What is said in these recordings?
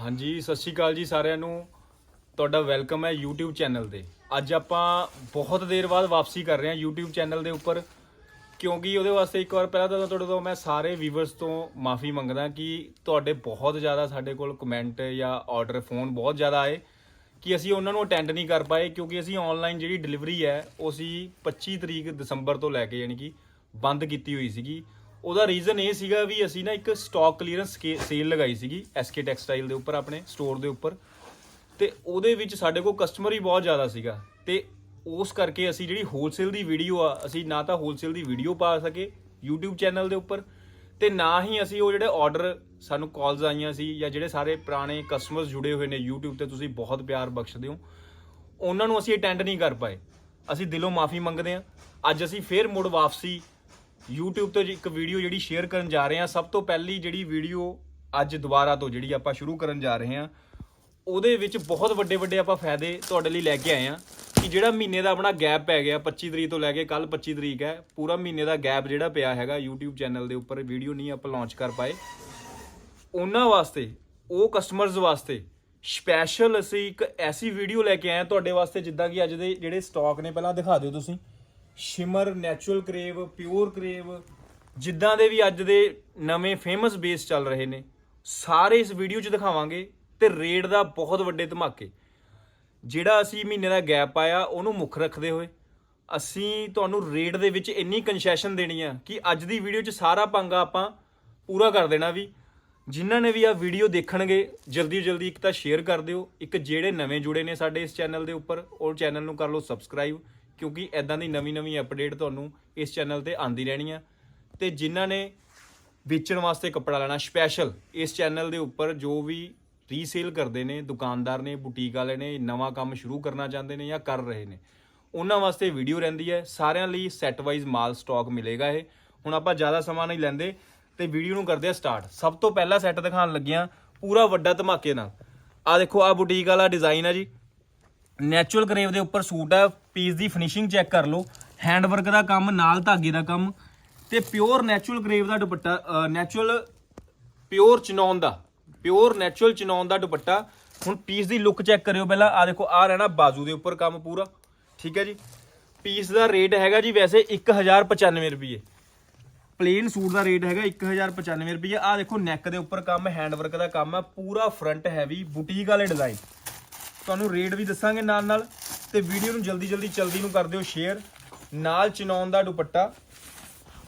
ਹਾਂਜੀ, ਸਤਿ ਸ਼੍ਰੀ ਅਕਾਲ ਜੀ ਸਾਰਿਆਂ ਨੂੰ। ਤੁਹਾਡਾ ਵੈਲਕਮ ਹੈ YouTube ਚੈਨਲ ਤੇ। ਅੱਜ ਆਪਾਂ ਬਹੁਤ ਦੇਰ ਬਾਅਦ ਵਾਪਸੀ ਕਰ ਰਹੇ ਹਾਂ YouTube ਚੈਨਲ ਦੇ ਉੱਪਰ, ਕਿਉਂਕਿ ਉਹਦੇ ਵਾਸਤੇ ਇੱਕ ਵਾਰ ਪਹਿਲਾਂ ਤਾਂ ਤੁਹਾਡੇ ਤੋਂ, ਮੈਂ ਸਾਰੇ ਵੀਵਰਸ ਤੋਂ ਮਾਫੀ ਮੰਗਦਾ ਕਿ ਤੁਹਾਡੇ ਬਹੁਤ ਜ਼ਿਆਦਾ ਸਾਡੇ ਕੋਲ ਕਮੈਂਟ ਜਾਂ ਆਰਡਰ ਫੋਨ ਬਹੁਤ ਜ਼ਿਆਦਾ ਆਏ, ਕਿ ਅਸੀਂ ਉਹਨਾਂ ਨੂੰ ਅਟੈਂਡ ਨਹੀਂ ਕਰ ਪਾਏ, ਕਿਉਂਕਿ ਅਸੀਂ ਆਨਲਾਈਨ ਜਿਹੜੀ ਡਿਲੀਵਰੀ ਹੈ, ਉਹ ਅਸੀਂ 25 ਤਰੀਕ ਦਸੰਬਰ ਤੋਂ ਲੈ ਕੇ ਯਾਨੀ ਕਿ ਬੰਦ ਕੀਤੀ ਹੋਈ ਸੀਗੀ। ਉਹਦਾ ਰੀਜ਼ਨ ਇਹ ਸੀਗਾ ਵੀ ਅਸੀਂ ਨਾ ਇੱਕ ਸਟਾਕ ਕਲੀਅਰੈਂਸ ਸੇਲ ਲਗਾਈ ਸੀਗੀ ਐਸਕੇ ਟੈਕਸਟਾਈਲ ਦੇ ਉੱਪਰ ਆਪਣੇ ਸਟੋਰ ਦੇ ਉੱਪਰ। ਤੇ ਉਹਦੇ ਵਿੱਚ ਸਾਡੇ ਕੋਲ ਕਸਟਮਰ ਹੀ ਬਹੁਤ ਜ਼ਿਆਦਾ ਸੀਗਾ। ਤੇ ਉਸ ਕਰਕੇ ਅਸੀਂ ਜਿਹੜੀ ਹੋਲਸੇਲ ਦੀ ਵੀਡੀਓ ਆ, ਅਸੀਂ ਨਾ ਤਾਂ ਹੋਲਸੇਲ ਦੀ ਵੀਡੀਓ ਪਾ ਸਕੇ YouTube ਚੈਨਲ ਦੇ ਉੱਪਰ ਤੇ ਨਾ ਹੀ ਅਸੀਂ ਉਹ ਜਿਹੜੇ ਆਰਡਰ ਸਾਨੂੰ ਕਾਲਸ ਆਈਆਂ ਸੀ ਜਾਂ ਜਿਹੜੇ ਸਾਰੇ ਪੁਰਾਣੇ ਕਸਟਮਰਸ ਜੁੜੇ ਹੋਏ ਨੇ YouTube ਤੇ ਤੁਸੀਂ ਬਹੁਤ ਪਿਆਰ ਬਖਸ਼ਦੇ ਹੋ, ਉਹਨਾਂ ਨੂੰ ਅਸੀਂ ਅਟੈਂਡ ਨਹੀਂ ਕਰ ਪਾਏ। ਅਸੀਂ ਦਿਲੋਂ ਮਾਫੀ ਮੰਗਦੇ ਹਾਂ। ਅੱਜ ਅਸੀਂ ਫੇਰ ਮੁੜ ਵਾਪਸੀ YouTube ਤੇ ਇੱਕ ਵੀਡੀਓ ਜਿਹੜੀ ਸ਼ੇਅਰ ਕਰਨ ਜਾ ਰਹੇ ਹਾਂ, ਸਭ ਤੋਂ ਪਹਿਲੀ ਜਿਹੜੀ ਵੀਡੀਓ ਅੱਜ ਦੁਬਾਰਾ ਤੋਂ ਜਿਹੜੀ ਆਪਾਂ ਸ਼ੁਰੂ ਕਰਨ ਜਾ ਰਹੇ ਹਾਂ, ਉਹਦੇ ਵਿੱਚ ਬਹੁਤ ਵੱਡੇ ਵੱਡੇ ਆਪਾਂ ਫਾਇਦੇ ਤੁਹਾਡੇ ਲਈ ਲੈ ਕੇ ਆਏ ਹਾਂ ਕਿ ਜਿਹੜਾ ਮਹੀਨੇ ਦਾ ਆਪਣਾ ਗੈਪ ਪੈ ਗਿਆ 25 ਤਰੀਕ ਤੋਂ ਲੈ ਕੇ ਕੱਲ 25 ਤਰੀਕ ਹੈ, ਪੂਰਾ ਮਹੀਨੇ ਦਾ ਗੈਪ ਜਿਹੜਾ ਪਿਆ ਹੈਗਾ YouTube ਚੈਨਲ ਦੇ ਉੱਪਰ ਵੀਡੀਓ ਨਹੀਂ ਆਪਾਂ ਲਾਂਚ ਕਰ ਪਾਏ। ਉਹਨਾਂ ਵਾਸਤੇ, ਉਹ ਕਸਟਮਰਸ ਵਾਸਤੇ ਸਪੈਸ਼ਲ ਅਸੀਂ ਇੱਕ ਐਸੀ ਵੀਡੀਓ ਲੈ ਕੇ ਆਏ ਹਾਂ ਤੁਹਾਡੇ ਵਾਸਤੇ, ਜਿੱਦਾਂ ਕਿ ਅੱਜ ਦੇ ਜਿਹੜੇ ਸਟਾਕ ਨੇ, ਪਹਿਲਾਂ ਦਿਖਾ ਦਿਓ ਤੁਸੀਂ। Shimmer, natural crepe, pure crepe, ਜਿੱਦਾਂ ਦੇ ਵੀ ਅੱਜ ਦੇ ਨਵੇਂ ਫੇਮਸ ਬੇਸ ਚੱਲ ਰਹੇ ਨੇ, ਸਾਰੇ ਇਸ ਵੀਡੀਓ 'ਚ ਦਿਖਾਵਾਂਗੇ ਤੇ ਰੇਟ ਦਾ ਬਹੁਤ ਵੱਡੇ ਧਮਾਕੇ। ਜਿਹੜਾ ਅਸੀਂ ਮਹੀਨੇ ਦਾ ਗੈਪ ਆਇਆ, ਉਹਨੂੰ ਮੁੱਖ ਰੱਖਦੇ ਹੋਏ, ਅਸੀਂ ਤੁਹਾਨੂੰ ਰੇਟ ਦੇ ਵਿੱਚ ਇੰਨੀ ਕਨਸੈਸ਼ਨ ਦੇਣੀ ਆ ਕਿ ਅੱਜ ਦੀ ਵੀਡੀਓ 'ਚ ਸਾਰਾ ਪੰਗਾ ਆਪਾਂ ਪੂਰਾ ਕਰ ਦੇਣਾ ਵੀ। ਜਿਨ੍ਹਾਂ ਨੇ ਵੀ ਆ ਵੀਡੀਓ ਦੇਖਣਗੇ, ਜਲਦੀ ਜਲਦੀ ਇੱਕ ਤਾਂ ਸ਼ੇਅਰ ਕਰ ਦਿਓ, ਇੱਕ ਜਿਹੜੇ ਨਵੇਂ ਜੁੜੇ ਨੇ ਸਾਡੇ ਇਸ ਚੈਨਲ ਦੇ ਉੱਪਰ, ਉਹ ਚੈਨਲ ਨੂੰ ਕਰ ਲਓ ਸਬਸਕ੍ਰਾਈਬ ਕਿਉਂਕਿ ਐਦਾਂ ਦੀ ਨਵੀਂ ਨਵੀਂ ਅਪਡੇਟ ਤੁਹਾਨੂੰ ਇਸ ਚੈਨਲ ਤੇ ਆਂਦੀ ਰਹਿਣੀ ਆ। ਤੇ ਜਿਨ੍ਹਾਂ ਨੇ ਵੇਚਣ ਵਾਸਤੇ ਕੱਪੜਾ ਲੈਣਾ ਸਪੈਸ਼ਲ ਇਸ ਚੈਨਲ ਦੇ ਉੱਪਰ ਜੋ ਵੀ ਰੀਸੇਲ ਕਰਦੇ ਨੇ, ਦੁਕਾਨਦਾਰ ਨੇ ਬੁਟੀਕ ਵਾਲੇ ਨੇ, ਨਵਾਂ ਕੰਮ ਸ਼ੁਰੂ ਕਰਨਾ ਚਾਹੁੰਦੇ ਨੇ ਜਾਂ ਕਰ ਰਹੇ ਨੇ, ਉਹਨਾਂ ਵਾਸਤੇ ਵੀਡੀਓ ਰਹਿੰਦੀ ਹੈ। ਸਾਰਿਆਂ ਲਈ ਸੈੱਟ ਵਾਈਜ਼ ਮਾਲ ਸਟਾਕ ਮਿਲੇਗਾ ਇਹ। ਹੁਣ ਆਪਾਂ ਜ਼ਿਆਦਾ ਸਮਾਂ ਨਹੀਂ ਲੈਂਦੇ, ਤੇ ਵੀਡੀਓ ਨੂੰ ਕਰਦੇ ਆ ਸਟਾਰਟ ਸਭ ਤੋਂ ਪਹਿਲਾ ਸੈੱਟ ਦਿਖਾਉਣ ਲੱਗਿਆ ਪੂਰਾ ਵੱਡਾ ਧਮਾਕੇ ਨਾਲ। ਆ ਦੇਖੋ ਆ ਬੁਟੀਕ ਵਾਲਾ ਡਿਜ਼ਾਈਨ ਹੈ ਜੀ। ਨੈਚੁਰਲ ਕਰੇਵ ਦੇ ਉੱਪਰ ਸੂਟ ਹੈ ਪੀਸ ਦੀ ਫਿਨਿਸ਼ਿੰਗ ਚੈੱਕ ਕਰ ਲਓ। ਹੈਂਡ ਵਰਕ ਦਾ ਕੰਮ, ਨਾਲ ਧਾਗੇ ਦਾ ਕੰਮ। ਤੇ ਪਿਓਰ ਨੈਚੁਰਲ ਕਰੇਵ ਦਾ ਦੁਪੱਟਾ ਨੈਚੁਰਲ ਪਿਓਰ ਚਨੌਨ ਦਾ ਪਿਓਰ ਨੈਚੁਰਲ ਚਨੌਨ ਦਾ ਦੁਪੱਟਾ। ਹੁਣ ਪੀਸ ਦੀ ਲੁੱਕ ਚੈੱਕ ਕਰਿਓ ਪਹਿਲਾਂ। ਆ ਦੇਖੋ ਆ ਰਹਿਣਾ ਬਾਜ਼ੂ ਦੇ ਉੱਪਰ ਕੰਮ ਪੂਰਾ। ਠੀਕ ਹੈ ਜੀ? ਪੀਸ ਦਾ ਰੇਟ ਹੈਗਾ ਜੀ ਵੈਸੇ 1095 ਰੁਪਏ ਪਲੇਨ ਸੂਟ ਦਾ ਰੇਟ ਹੈਗਾ 1095 ਰੁਪਏ ਆ ਦੇਖੋ ਨੈਕ ਦੇ ਉੱਪਰ ਕੰਮ ਹੈਂਡ ਵਰਕ ਦਾ ਕੰਮ ਹੈ ਪੂਰਾ ਫਰੰਟ ਹੈਵੀ ਬੁਟੀਕ ਵਾਲੇ ਡਿਜ਼ਾਈਨ ਤੁਹਾਨੂੰ ਰੇਟ ਵੀ ਦੱਸਾਂਗੇ ਨਾਲ ਨਾਲ ਤੇ ਵੀਡੀਓ ਨੂੰ ਜਲਦੀ ਜਲਦੀ ਚਲਦੀ ਨੂੰ ਕਰ ਦਿਓ ਸ਼ੇਅਰ ਨਾਲ ਚਨੌਨ ਦਾ ਦੁਪੱਟਾ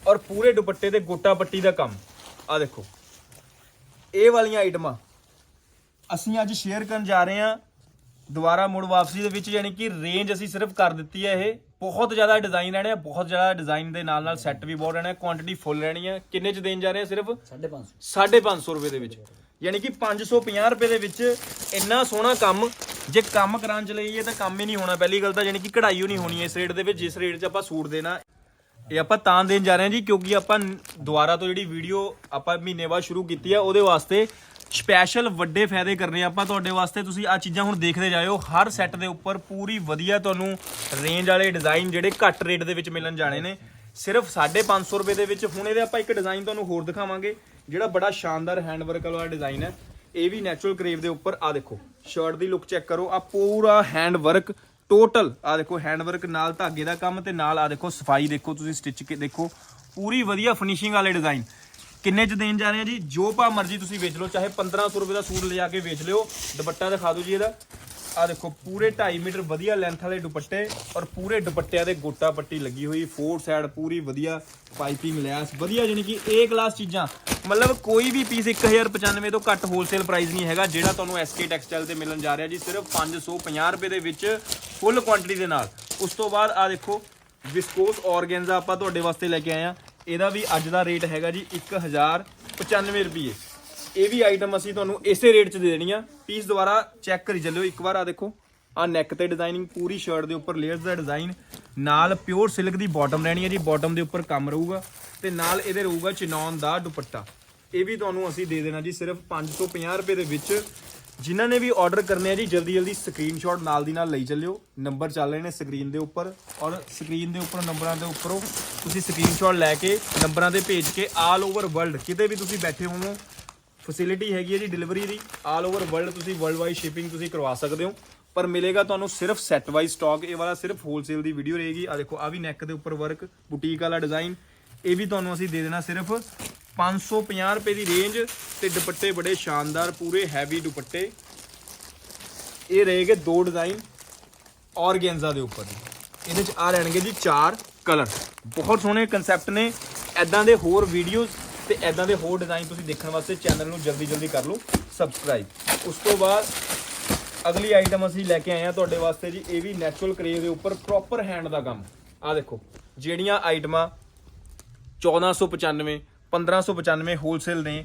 ਔਰ ਪੂਰੇ ਦੁਪੱਟੇ ਤੇ ਗੋਟਾ ਪੱਟੀ ਦਾ ਕੰਮ। ਆ ਦੇਖੋ। ਇਹ ਵਾਲੀਆਂ ਆਈਟਮਾਂ ਅਸੀਂ ਅੱਜ ਸ਼ੇਅਰ ਕਰਨ ਜਾ ਰਹੇ ਹਾਂ ਦੁਬਾਰਾ ਮੁੜ ਵਾਪਸੀ ਦੇ ਵਿੱਚ ਯਾਨੀ ਕਿ ਰੇਂਜ ਅਸੀਂ ਸਿਰਫ ਕਰ ਦਿੱਤੀ ਹੈ ਇਹ। ਬਹੁਤ ਜ਼ਿਆਦਾ ਡਿਜ਼ਾਈਨ ਰਹਿਣੇ ਆ ਬਹੁਤ ਜ਼ਿਆਦਾ ਡਿਜ਼ਾਈਨ ਦੇ ਨਾਲ ਨਾਲ ਸੈੱਟ ਵੀ ਬਹੁਤ ਰਹਿਣਾ ਕੁਆਂਟੀਟੀ ਫੁੱਲ ਰਹਿਣੀ ਹੈ ਕਿੰਨੇ ਚ ਦੇਣ ਜਾ ਰਹੇ ਆ ਸਿਰਫ? 550 550 ਰੁਪਏ ਦੇ ਵਿੱਚ। ਯਾਨੀ ਕਿ 550 ਰੁਪਏ ਦੇ ਵਿੱਚ ਇੰਨਾ ਸੋਹਣਾ ਕੰਮ ਜੇ ਕੰਮ ਕਰਾਉਣ ਚ ਲਈਏ ਤਾਂ ਕੰਮ ਹੀ ਨਹੀਂ ਹੋਣਾ। ਪਹਿਲੀ ਗੱਲ ਤਾਂ ਯਾਨੀ ਕਿ ਕਢਾਈ ਹੀ ਨਹੀਂ ਹੋਣੀ ਇਸ ਰੇਟ ਦੇ ਵਿੱਚ ਜਿਸ ਰੇਟ 'ਚ ਆਪਾਂ ਸੂਟ ਦੇਣਾ। ਇਹ ਆਪਾਂ ਤਾਂ ਦੇਣ ਜਾ ਰਹੇ ਹਾਂ ਜੀ ਕਿਉਂਕਿ ਆਪਾਂ ਦੁਬਾਰਾ ਤੋਂ ਜਿਹੜੀ ਵੀਡੀਓ ਆਪਾਂ ਮਹੀਨੇ ਬਾਅਦ ਸ਼ੁਰੂ ਕੀਤੀ ਆ ਉਹਦੇ ਵਾਸਤੇ ਸਪੈਸ਼ਲ ਵੱਡੇ ਫਾਇਦੇ ਕਰਨੇ ਆਪਾਂ ਤੁਹਾਡੇ ਵਾਸਤੇ ਤੁਸੀਂ ਆ ਚੀਜ਼ਾਂ ਹੁਣ ਦੇਖਦੇ ਜਾਇਓ। ਹਰ ਸੈੱਟ ਦੇ ਉੱਪਰ ਪੂਰੀ ਵਧੀਆ ਤੁਹਾਨੂੰ ਰੇਂਜ ਵਾਲੇ ਡਿਜ਼ਾਈਨ ਜਿਹੜੇ ਘੱਟ ਰੇਟ ਦੇ ਵਿੱਚ ਮਿਲਣ ਜਾਣੇ ਨੇ। ਸਿਰਫ 550 ਰੁਪਏ ਦੇ ਵਿੱਚ ਹੁਣ ਇਹਦੇ ਆਪਾਂ ਇੱਕ ਡਿਜ਼ਾਈਨ ਤੁਹਾਨੂੰ ਹੋਰ ਦਿਖਾਵਾਂਗੇ, ਜਿਹੜਾ ਬੜਾ ਸ਼ਾਨਦਾਰ ਹੈਂਡਵਰਕ ਵਾਲਾ ਡਿਜ਼ਾਈਨ ਹੈ। ਇਹ ਵੀ ਨੈਚੁਰਲ ਕਰੇਵ ਦੇ ਉੱਪਰ। ਆ ਦੇਖੋ ਸ਼ਰਟ ਦੀ ਲੁੱਕ ਚੈੱਕ ਕਰੋ। ਆ ਪੂਰਾ ਹੈਂਡ ਵਰਕ ਟੋਟਲ ਆ ਦੇਖੋ ਹੈਂਡ ਵਰਕ ਨਾਲ ਧਾਗੇ ਦਾ ਕੰਮ ਤੇ ਨਾਲ ਆ ਦੇਖੋ, ਸਫ਼ਾਈ ਦੇਖੋ, ਤੁਸੀਂ ਸਟਿਚ ਕੇ ਦੇਖੋ। ਪੂਰੀ ਵਧੀਆ ਫਿਨਿਸ਼ਿੰਗ ਵਾਲੇ ਡਿਜ਼ਾਈਨ ਕਿੰਨੇ ਚ ਦੇਣ ਜਾ ਰਹੇ ਆ ਜੀ? ਜੋ ਭਾ ਮਰਜ਼ੀ ਤੁਸੀਂ ਵੇਚ ਲਓ, ਚਾਹੇ 1500 ਰੁਪਏ ਦਾ ਸੂਟ ਲਿਜਾ ਕੇ ਵੇਚ ਲਿਓ, ਦੁਪੱਟਾ ਦਿਖਾ ਦਿਓ ਜੀ ਇਹਦਾ। ਆ ਦੇਖੋ, ਪੂਰੇ 2.5 ਮੀਟਰ ਵਧੀਆ ਲੈਂਥ ਵਾਲੇ ਦੁਪੱਟੇ ਔਰ ਪੂਰੇ ਦੁਪੱਟਿਆਂ ਦੇ ਗੋਟਾ ਪੱਟੀ ਲੱਗੀ ਹੋਈ ਫੋਰ ਸਾਈਡ ਪੂਰੀ ਵਧੀਆ ਪਾਈਪਿੰਗ ਲੈਸ ਵਧੀਆ ਜਾਨੀ ਕਿ ਏ ਕਲਾਸ ਚੀਜ਼ਾਂ। ਮਤਲਬ ਕੋਈ ਵੀ ਪੀਸ 1095 ਤੋਂ ਘੱਟ ਹੋਲਸੇਲ ਪ੍ਰਾਈਸ ਨਹੀਂ ਹੈਗਾ, ਜਿਹੜਾ ਤੁਹਾਨੂੰ SK ਟੈਕਸਟਾਈਲ ਤੇ ਮਿਲਣ ਜਾ ਰਿਹਾ ਜੀ, ਸਿਰਫ 550 ਰੁਪਏ ਦੇ ਵਿੱਚ ਫੁੱਲ ਕੁਆਂਟੀਟੀ ਦੇ ਨਾਲ। ਉਸ ਤੋਂ ਬਾਅਦ ਆ ਦੇਖੋ ਵਿਸਕੋਸ ਔਰਗੈਂਜ਼ਾ ਆਪਾਂ ਤੁਹਾਡੇ ਵਾਸਤੇ ਲੈ ਕੇ ਆਏ ਆ। ਇਹਦਾ ਵੀ ਅੱਜ ਦਾ ਰੇਟ ਹੈਗਾ ਜੀ 1095 ਰੁਪਏ ਇਹ ਵੀ ਆਈਟਮ ਅਸੀਂ ਤੁਹਾਨੂੰ ਇਸੇ ਰੇਟ 'ਚ ਦੇ ਦੇਣੀ ਆ। ਪੀਸ ਦੁਬਾਰਾ ਚੈੱਕ ਕਰੀ ਚੱਲਿਓ ਇੱਕ ਵਾਰ ਆ ਦੇਖੋ। ਆ ਨੈਕ ਤੇ ਡਿਜ਼ਾਈਨਿੰਗ ਪੂਰੀ ਸ਼ਰਟ ਦੇ ਉੱਪਰ ਲੇਅਰਸ ਦਾ ਡਿਜ਼ਾਈਨ ਨਾਲ ਪਿਓਰ ਸਿਲਕ ਦੀ ਬਾਟਮ ਰਹਿਣੀ ਹੈ ਜੀ ਬਾਟਮ ਦੇ ਉੱਪਰ ਕੰਮ ਰਹੂਗਾ। ਤੇ ਨਾਲ ਇਹਦੇ ਰਹੂਗਾ ਚਨੌਨ ਦਾ ਦੁਪੱਟਾ। ਇਹ ਵੀ ਤੁਹਾਨੂੰ ਅਸੀਂ ਦੇ ਦੇਣਾ ਜੀ ਸਿਰਫ 550 ਰੁਪਏ ਦੇ ਵਿੱਚ। ਜਿਨ੍ਹਾਂ ਨੇ ਵੀ ਆਰਡਰ ਕਰਨੇ ਆ ਜੀ, ਜਲਦੀ ਜਲਦੀ ਸਕਰੀਨਸ਼ਾਟ ਨਾਲ ਦੀ ਨਾਲ ਲਈ ਚੱਲਿਓ। ਨੰਬਰ ਚੱਲ ਰਹੇ ਨੇ ਸਕਰੀਨ ਦੇ ਉੱਪਰ ਔਰ ਸਕਰੀਨ ਦੇ ਉੱਪਰ ਨੰਬਰਾਂ ਦੇ ਉੱਪਰੋਂ ਤੁਸੀਂ ਸਕਰੀਨਸ਼ਾਟ ਲੈ ਕੇ ਨੰਬਰਾਂ ਤੇ ਭੇਜ ਕੇ ਆਲ ਓਵਰ ਵਰਲਡ ਕਿਤੇ ਵੀ ਤੁਸੀਂ ਬੈਠੇ ਹੋਵੋ ਫੈਸਿਲਿਟੀ ਹੈਗੀ ਹੈ ਜੀ ਡਿਲੀਵਰੀ ਦੀ ਆਲ ਓਵਰ ਵਰਲਡ ਤੁਸੀਂ ਵਰਲਡ ਵਾਈਡ ਸ਼ਿਪਿੰਗ ਤੁਸੀਂ ਕਰਵਾ ਸਕਦੇ ਹੋ। ਪਰ ਮਿਲੇਗਾ ਤੁਹਾਨੂੰ ਸਿਰਫ ਸੈੱਟ ਵਾਈਜ਼ ਸਟਾਕ ਇਹ ਵਾਲਾ ਸਿਰਫ ਹੋਲਸੇਲ ਦੀ ਵੀਡੀਓ ਰਹੇਗੀ। ਆ ਦੇਖੋ ਆ ਵੀ ਨੈਕ ਦੇ ਉੱਪਰ ਵਰਕ ਬੁਟੀਕ ਵਾਲਾ ਡਿਜ਼ਾਈਨ ਇਹ ਵੀ ਤੁਹਾਨੂੰ ਅਸੀਂ ਦੇ ਦੇਣਾ ਸਿਰਫ 550 ਰੁਪਏ ਦੀ ਰੇਂਜ ਤੇ ਦੁਪੱਟੇ ਬੜੇ ਸ਼ਾਨਦਾਰ, ਪੂਰੇ ਹੈਵੀ ਦੁਪੱਟੇ। ਇਹ ਰਹੇਗੇ ਦੋ ਡਿਜ਼ਾਈਨ ਔਰਗੈਂਜ਼ਾ ਦੇ ਉੱਪਰ ਇਹਦੇ ਚ ਆ ਰਹਿਣਗੇ ਜੀ ਚਾਰ ਕਲਰ ਬਹੁਤ ਸੋਹਣੇ ਕਨਸੈਪਟ ਨੇ। ਐਦਾਂ ਦੇ ਹੋਰ ਵੀਡੀਓਜ਼ ਤੇ ਐਦਾਂ ਦੇ ਹੋਰ ਡਿਜ਼ਾਈਨ ਤੁਸੀਂ ਦੇਖਣ ਵਾਸਤੇ ਚੈਨਲ ਨੂੰ ਜਲਦੀ ਜਲਦੀ ਕਰ ਲਓ। ਸਬਸਕ੍ਰਾਈਬ ਉਸ ਤੋਂ ਬਾਅਦ ਅਗਲੀ ਆਈਟਮ ਅਸੀਂ ਲੈ ਕੇ ਆਏ ਆ ਤੁਹਾਡੇ ਵਾਸਤੇ ਜੀ, ਇਹ ਵੀ ਨੈਚੁਰਲ ਕਰੇਵ ਦੇ ਉੱਪਰ ਪ੍ਰੋਪਰ ਹੈਂਡ ਦਾ ਕੰਮ। ਆ ਦੇਖੋ, ਜਿਹੜੀਆਂ ਆਈਟਮਾਂ 1495 1595 ਹੋਲਸੇਲ ਨੇ।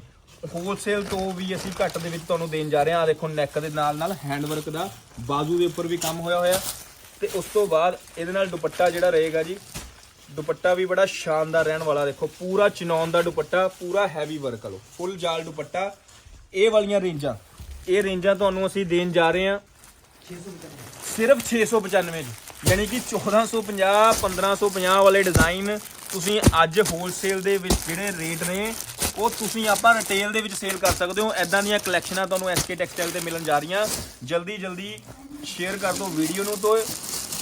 ਹੋਲਸੇਲ ਤੋਂ ਵੀ ਅਸੀਂ ਘੱਟ ਦੇ ਵਿੱਚ ਤੁਹਾਨੂੰ ਦੇਣ ਜਾ ਰਹੇ ਹਾਂ। ਆ ਦੇਖੋ ਨੈਕ ਦੇ ਨਾਲ ਨਾਲ ਹੈਂਡ ਵਰਕ ਦਾ ਬਾਜ਼ੂ ਦੇ ਉੱਪਰ ਵੀ ਕੰਮ ਹੋਇਆ ਹੋਇਆ। ਤੇ ਉਸ ਤੋਂ ਬਾਅਦ ਇਹਦੇ ਨਾਲ ਦੁਪੱਟਾ ਜਿਹੜਾ ਰਹੇਗਾ ਜੀ, ਦੁਪੱਟਾ ਵੀ ਬੜਾ ਸ਼ਾਨਦਾਰ ਰਹਿਣ ਵਾਲਾ। ਦੇਖੋ, ਪੂਰਾ ਚਨੌਨ ਦਾ ਦੁਪੱਟਾ, ਪੂਰਾ ਹੈਵੀ ਵਰਕ ਵਾਲੋ। ਫੁੱਲ ਜਾਲ ਦੁਪੱਟਾ। ਇਹ ਵਾਲੀਆਂ ਰੇਂਜਾਂ। ਇਹ ਰੇਂਜਾਂ ਤੁਹਾਨੂੰ ਅਸੀਂ ਦੇਣ ਜਾ ਰਹੇ ਹਾਂ। ਸਿਰਫ 695 ਜੀ। ਯਾਨੀ ਕਿ 1450 1550 ਵਾਲੇ ਡਿਜ਼ਾਈਨ ਤੁਸੀਂ ਅੱਜ ਹੋਲਸੇਲ ਦੇ ਵਿੱਚ ਜਿਹੜੇ ਰੇਟ ਨੇ, ਉਹ ਤੁਸੀਂ ਆਪਾਂ ਰਿਟੇਲ ਦੇ ਵਿੱਚ ਸੇਲ ਕਰ ਸਕਦੇ ਹੋ। ਐਦਾਂ ਦੀਆਂ ਕਲੈਕਸ਼ਨਾਂ ਤੁਹਾਨੂੰ ਐਸਕੇ ਟੈਕਸਟਾਈਲ ਤੇ ਮਿਲਣ ਜਾ ਰਹੀਆਂ। ਜਲਦੀ ਜਲਦੀ ਸ਼ੇਅਰ ਕਰ ਦਿਓ ਵੀਡੀਓ ਨੂੰ ਤੋਂ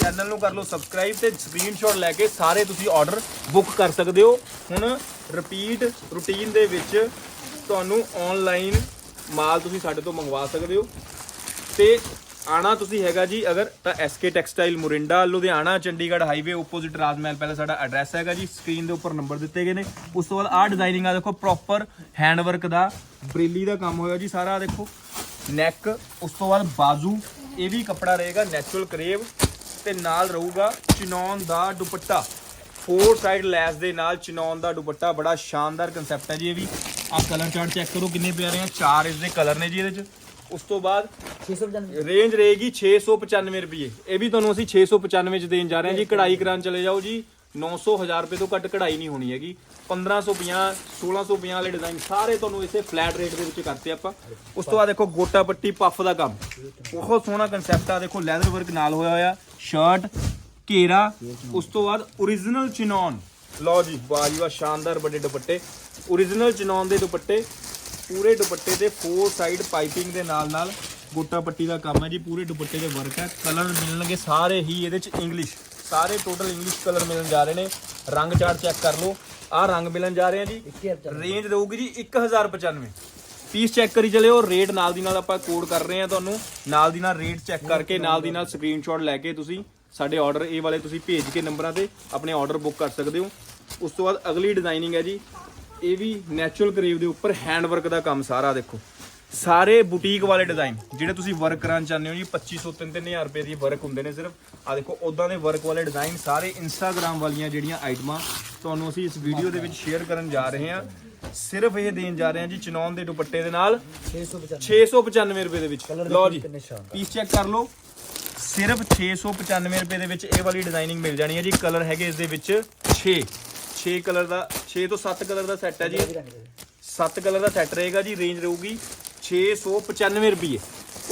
ਚੈਨਲ ਨੂੰ ਕਰ ਲਓ ਸਬਸਕ੍ਰਾਈਬ ਤੇ ਸਕਰੀਨਸ਼ਾਟ ਲੈ ਕੇ ਸਾਰੇ ਤੁਸੀਂ ਆਰਡਰ ਬੁੱਕ ਕਰ ਸਕਦੇ ਹੋ। ਹੁਣ ਰਿਪੀਟ ਰੂਟੀਨ ਦੇ ਵਿੱਚ ਤੁਹਾਨੂੰ ਆਨਲਾਈਨ ਮਾਲ ਤੁਸੀਂ ਸਾਡੇ ਤੋਂ ਮੰਗਵਾ ਸਕਦੇ ਹੋ। ਤੇ ਆਣਾ ਤੁਸੀਂ ਹੈਗਾ ਜੀ ਅਗਰ ਤਾਂ SK textile Morinda Ludhiana, Chandigarh highway opposite Rajmahal ਪਹਿਲੇ ਸਾਡਾ ਐਡਰੈਸ ਹੈਗਾ ਜੀ ਸਕਰੀਨ ਦੇ ਉੱਪਰ ਨੰਬਰ ਦਿੱਤੇ ਗਏ ਨੇ। ਉਸ ਤੋਂ ਬਾਅਦ ਆਹ ਡਿਜ਼ਾਈਨਿੰਗ ਆ ਦੇਖੋ ਪ੍ਰੋਪਰ ਹੈਂਡਵਰਕ ਦਾ, ਬਰੇਲੀ ਦਾ ਕੰਮ ਹੋਇਆ ਜੀ ਸਾਰਾ, ਦੇਖੋ। ਨੈਕ ਉਸ ਤੋਂ ਬਾਅਦ ਬਾਜ਼ੂ, ਇਹ ਵੀ ਕੱਪੜਾ ਰਹੇਗਾ ਨੈਚੁਰਲ ਕਰੇਵ, ਤੇ ਨਾਲ ਰਹੂਗਾ ਚਿਨੌਨ ਦਾ ਦੁਪੱਟਾ। ਫੋਰ ਸਾਈਡ ਲੈਸ ਦੇ ਨਾਲ ਚਿਨੌਨ ਦਾ ਦੁਪੱਟਾ, ਬੜਾ ਸ਼ਾਨਦਾਰ ਕਨਸੈਪਟ ਹੈ ਜੀ ਇਹ ਵੀ। ਆਹ ਕਲਰ ਚਾਰਟ ਚੈੱਕ ਕਰੋ, ਕਿੰਨੇ ਪਿਆਰੇ ਆ, ਚਾਰ ਇਸ ਦੇ ਕਲਰ ਨੇ ਜੀ ਇਹਦੇ ਚ। ਉਸ ਤੋਂ ਬਾਅਦ 695 ਰੇਂਜ ਰਹੇਗੀ 695 ਰੁਪਏ। ਇਹ ਵੀ ਤੁਹਾਨੂੰ ਅਸੀਂ 695 ਚ ਦੇਣ ਜਾ ਰਹੇ ਹਾਂ ਜੀ। ਕਢਾਈ ਕਰਾਉਣ ਚਲੇ ਜਾਓ ਜੀ। 900 1000 ਰੁਪਏ ਤੋਂ ਘੱਟ ਕਢਾਈ ਨਹੀਂ ਹੋਣੀ ਹੈਗੀ। 1550 1650 ਵਾਲੇ ਡਿਜ਼ਾਈਨ ਸਾਰੇ ਤੁਹਾਨੂੰ ਇਸੇ ਫਲੈਟ ਰੇਟ ਦੇ ਵਿੱਚ ਕਰਤੇ ਆਪਾਂ। ਉਸ ਤੋਂ ਬਾਅਦ ਦੇਖੋ ਗੋਟਾ ਪੱਟੀ ਪੱਫ ਦਾ ਕੰਮ। ਬਹੁਤ ਸੋਹਣਾ ਕਨਸੈਪਟ ਆ। ਦੇਖੋ ਲੈਦਰ ਵਰਕ ਨਾਲ ਹੋਇਆ ਹੋਇਆ। ਸ਼ਰਟ ਘੇਰਾ। ਉਸ ਤੋਂ ਬਾਅਦ origignal ਚਿਨੌਨ ਲਓ ਜੀ ਵਾਹ ਜੀ ਵਾਹ ਸ਼ਾਨਦਾਰ ਵੱਡੇ ਦੁਪੱਟੇ। Origignal ਚਿਨੌਨ ਦੇ ਦੁਪੱਟੇ। ਪੂਰੇ ਦੁਪੱਟੇ ਤੇ ਫੋਰ ਸਾਈਡ ਪਾਈਪਿੰਗ ਦੇ ਨਾਲ ਨਾਲ ਗੋਟਾ ਪੱਟੀ ਦਾ ਕੰਮ ਹੈ ਜੀ ਪੂਰੇ ਦੁਪੱਟੇ ਦੇ ਵਰਕ ਹੈ। ਕਲਰ ਮਿਲਣਗੇ ਸਾਰੇ ਹੀ ਇਹਦੇ ਚ ਇੰਗਲਿਸ਼ ਸਾਰੇ ਟੋਟਲ ਇੰਗਲਿਸ਼ ਕਲਰ ਮਿਲਣ ਜਾ ਰਹੇ ਨੇ। ਰੰਗ ਚਾਰਟ ਚੈੱਕ ਕਰ ਲਓ। ਆਹ ਰੰਗ ਮਿਲਣ ਜਾ ਰਹੇ ਆ ਜੀ। 1095 ਰੇਂਜ ਰਹੂਗੀ ਜੀ 1095 ਪੀਸ ਚੈੱਕ ਕਰੀ ਚਲਿਓ। ਰੇਟ ਨਾਲ ਦੀ ਨਾਲ ਆਪਾਂ ਕੋਡ ਕਰ ਰਹੇ ਆ ਤੁਹਾਨੂੰ। ਨਾਲ ਦੀ ਨਾਲ ਰੇਟ ਚੈੱਕ ਕਰਕੇ ਨਾਲ ਦੀ ਨਾਲ ਸਕਰੀਨਸ਼ਾਟ ਲੈ ਕੇ ਤੁਸੀਂ ਸਾਡੇ ਆਰਡਰ ਇਹ ਵਾਲੇ ਤੁਸੀਂ ਭੇਜ ਕੇ ਨੰਬਰਾਂ ਤੇ ਆਪਣੇ ਆਰਡਰ ਬੁੱਕ ਕਰ ਸਕਦੇ ਹੋ। ਉਸ ਤੋਂ ਬਾਅਦ ਅਗਲੀ ਡਿਜ਼ਾਈਨਿੰਗ ਹੈ ਜੀ। ਇਹ ਵੀ ਨੈਚੁਰਲ ਕਰੇਵ ਦੇ ਉੱਪਰ ਹੈਂਡ ਵਰਕ ਦਾ ਕੰਮ ਸਾਰਾ ਦੇਖੋ। ਸਾਰੇ ਬੁਟੀਕ ਵਾਲੇ ਡਿਜ਼ਾਈਨ ਜਿਹੜੇ ਤੁਸੀਂ ਵਰਕ ਕਰਾਉਣ ਚਾਹੁੰਦੇ ਹੋ ਜੀ 2500 3000 ਰੁਪਏ ਦੀ ਵਰਕ ਹੁੰਦੇ ਨੇ ਸਿਰਫ। ਆ ਦੇਖੋ ਉਦਾਂ ਦੇ ਵਰਕ ਵਾਲੇ ਡਿਜ਼ਾਈਨ ਸਾਰੇ ਇੰਸਟਾਗ੍ਰam ਵਾਲੀਆਂ ਜਿਹੜੀਆਂ ਆਈਟਮਾਂ ਤੁਹਾਨੂੰ ਅਸੀਂ ਇਸ ਵੀਡੀਓ ਦੇ ਵਿੱਚ ਸ਼ੇਅਰ ਕਰਨ ਜਾ ਰਹੇ ਹਾਂ। ਸਿਰਫ ਇਹ ਦੇਣ ਜਾ ਰਹੇ ਹਾਂ ਜੀ ਚਨੌਨ ਦੇ ਦੁਪੱਟੇ ਦੇ ਨਾਲ। 695 695 ਰੁਪਏ ਦੇ ਵਿੱਚ। ਲਓ ਜੀ। ਪੀਸ ਚੈੱਕ ਕਰ ਲਓ। ਸਿਰਫ 695 ਰੁਪਏ ਦੇ ਵਿੱਚ ਇਹ ਵਾਲੀ ਡਿਜ਼ਾਈਨਿੰਗ ਮਿਲ ਜਾਣੀ ਹੈ ਜੀ। ਕਲਰ ਹੈਗੇ ਇਸ ਦੇ ਵਿੱਚ 6 6 ਕਲਰ ਦਾ 6 ਤੋਂ 7 ਕਲਰ ਦਾ ਸੈੱਟ ਹੈ ਜੀ। 7 ਕਲਰ ਦਾ ਸੈੱਟ ਰਹੇਗਾ ਜੀ ਰੇਂਜ ਰਹੂਗੀ 695 ਰੁਪਏ